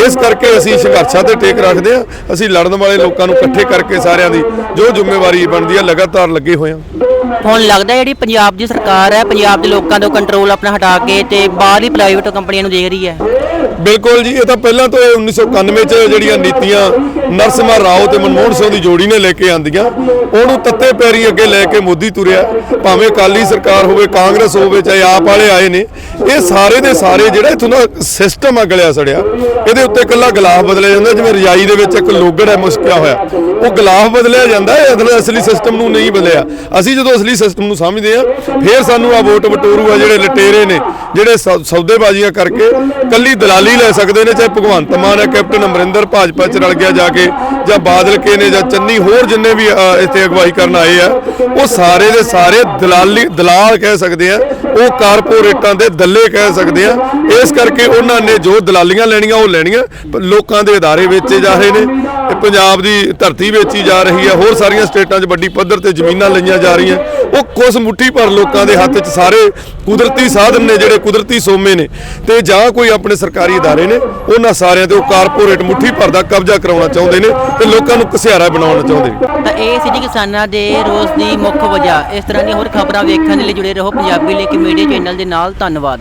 ਇਸ ਕਰਕੇ ਅਸੀਂ ਸੰਘਰਸ਼ਾਂ ਤੇ ਟੇਕ ਰੱਖਦੇ ਆ ਅਸੀਂ ਲੜਨ ਵਾਲੇ ਲੋਕਾਂ ਨੂੰ ਇਕੱਠੇ ਕਰਕੇ ਸਾਰਿਆਂ ਦੀ ਜੋ ਜ਼ਿੰਮੇਵਾਰੀ ਬਣਦੀ ਹੈ ਲਗਾਤਾਰ ਲੱਗੇ ਹੋਏ ਆ ਹੁਣ ਲੱਗਦਾ ਜਿਹੜੀ ਪੰਜਾਬ ਦੀ ਸਰਕਾਰ ਹੈ, ਪੰਜਾਬ ਦੇ ਲੋਕਾਂ ਤੋਂ ਕੰਟਰੋਲ ਆਪਣਾ ਹਟਾ ਕੇ ਤੇ ਬਾਹਰ ਹੀ ਪ੍ਰਾਈਵੇਟ ਕੰਪਨੀਆਂ ਨੂੰ ਦੇਖ ਰਹੀ ਹੈ। ਬਿਲਕੁਲ ਜੀ, ਇਹ ਤਾਂ ਪਹਿਲਾਂ ਤੋਂ ਇਹ 1991 ਚ ਜਿਹੜੀਆਂ ਨੀਤੀਆਂ ਨਰਸਿਮਹਾ ਰਾਓ ਤੇ ਮਨਮੋਹਨ ਸਿੰਘ ਦੀ ਜੋੜੀ ਨੇ ਲੈ ਕੇ ਆਂਦੀਆਂ, ਉਹਨੂੰ ਤੱਤੇ ਪੈਰੀ ਅੱਗੇ ਲੈ ਕੇ ਮੋਦੀ ਤੁਰਿਆ, ਭਾਵੇਂ ਅਕਾਲੀ ਸਰਕਾਰ ਹੋਵੇ, ਕਾਂਗਰਸ ਹੋਵੇ, ਚਾਹੇ ਆਪ ਵਾਲੇ ਆਏ ਨੇ, ਇਹ ਸਾਰੇ ਦੇ ਸਾਰੇ ਜਿਹੜਾ ਇਥੋਂ ਦਾ ਸਿਸਟਮ ਆ ਗਲਿਆ ਸੜਿਆ, ਇਹਦੇ ਉੱਤੇ ਇਕੱਲਾ ਗਲਾਫ ਬਦਲਿਆ ਜਾਂਦਾ, ਜਿਵੇਂ ਰਜਾਈ ਦੇ ਵਿੱਚ ਇੱਕ ਲੋਗੜ ਹੈ ਮੁਸਕਿਆ ਹੋਇਆ, ਉਹ ਗਲਾਫ ਬਦਲਿਆ ਜਾਂਦਾ ਹੈ ਅਸਲ ਅਸਲੀ ਸਿਸਟਮ ਨੂੰ ਨਹੀਂ ਬਦਲਿਆ। ਅਸੀਂ ਜਦੋਂ ਅਸਲੀ ਸਿਸਟਮ ਨੂੰ ਸਮਝਦੇ ਆ ਫੇਰ ਸਾਨੂੰ ਆ ਵੋਟ ਵਟੋਰੂ ਆ ਜਿਹੜੇ ਲਟੇਰੇ ਨੇ, ਜਿਹੜੇ ਸੌਦੇਬਾਜ਼ੀਆਂ ਕਰਕੇ ਕੱਲੀ ਦਲਾਲੀ ਲੈ ਸਕਦੇ ਨੇ, ਚਾਹੇ ਭਗਵੰਤ ਮਾਨ ਹੈ, ਕੈਪਟਨ ਅਮਰਿੰਦਰ ਭਾਜਪਾ ਚ ਰਲ ਗਿਆ ਜਾ ਕੇ, ਜਾਂ ਬਾਦਲ ਕੇ ਨੇ, ਜਾਂ ਚੰਨੀ ਹੋਰ ਜਿੰਨੇ ਵੀ ਇੱਥੇ ਅਗਵਾਈ ਕਰਨ ਆਏ ਆ, ਉਹ ਸਾਰੇ ਦੇ ਸਾਰੇ ਦਲਾਲੀ, ਦਲਾਲ ਕਹਿ ਸਕਦੇ ਆ, ਉਹ ਕਾਰਪੋਰੇਟਾਂ ਦੇ ਦੱਲੇ ਕਹਿ ਸਕਦੇ ਆ। ਇਸ ਕਰਕੇ ਉਹਨਾਂ ਨੇ ਜੋ ਦਲਾਲੀਆਂ ਲੈਣੀਆਂ, ਉਹ ਲੈਣੀਆਂ, ਲੋਕਾਂ ਦੇ ਅਦਾਰੇ ਵੇਚੇ ਜਾ ਰਹੇ ਨੇ। ਪੰਜਾਬ ਦੀ ਧਰਤੀ ਵੇਚੀ ਜਾ ਰਹੀ ਹੈ। ਹੋਰ ਸਾਰੀਆਂ ਸਟੇਟਾਂ 'ਚ ਵੱਡੀ ਪੱਧਰ ਤੇ ਜ਼ਮੀਨਾਂ ਲਈਆਂ ਜਾ ਰਹੀਆਂ। ਉਹ ਕੁਸ ਮੁੱਠੀ ਭਰ ਲੋਕਾਂ ਦੇ ਹੱਥ 'ਚ ਸਾਰੇ ਕੁਦਰਤੀ ਸਾਧਨ ਨੇ ਜਿਹੜੇ ਕੁਦਰਤੀ ਸੋਮੇ ਨੇ। ਤੇ ਜਾਂ ਕੋਈ ਆਪਣੇ ਸਰਕਾਰੀ ਅਦਾਰੇ ਨੇ, ਉਹਨਾਂ ਸਾਰਿਆਂ ਤੇ ਉਹ ਕਾਰਪੋਰੇਟ ਮੁੱਠੀ ਭਰ ਦਾ ਕਬਜ਼ਾ ਕਰਾਉਣਾ ਚਾਹੁੰਦੇ ਨੇ ਤੇ ਲੋਕਾਂ ਨੂੰ ਘਸਿਆਰਾ ਬਣਾਉਣਾ ਚਾਹੁੰਦੇ ਨੇ। ਤਾਂ ਇਹ ਸੀ ਜੀ ਕਿਸਾਨਾਂ ਦੇ ਰੋਸ ਦੀ ਮੁੱਖ ਵਜ੍ਹਾ। ਇਸ ਤਰ੍ਹਾਂ ਦੀਆਂ ਹੋਰ ਖਬਰਾਂ ਵੇਖਣ ਦੇ ਲਈ ਜੁੜੇ ਰਹੋ। ਪੰਜਾਬੀ ਲੇਕ ਮੀਡੀਆ ਚੈਨਲ ਦੇ ਨਾਲ ਧੰਨਵਾਦ।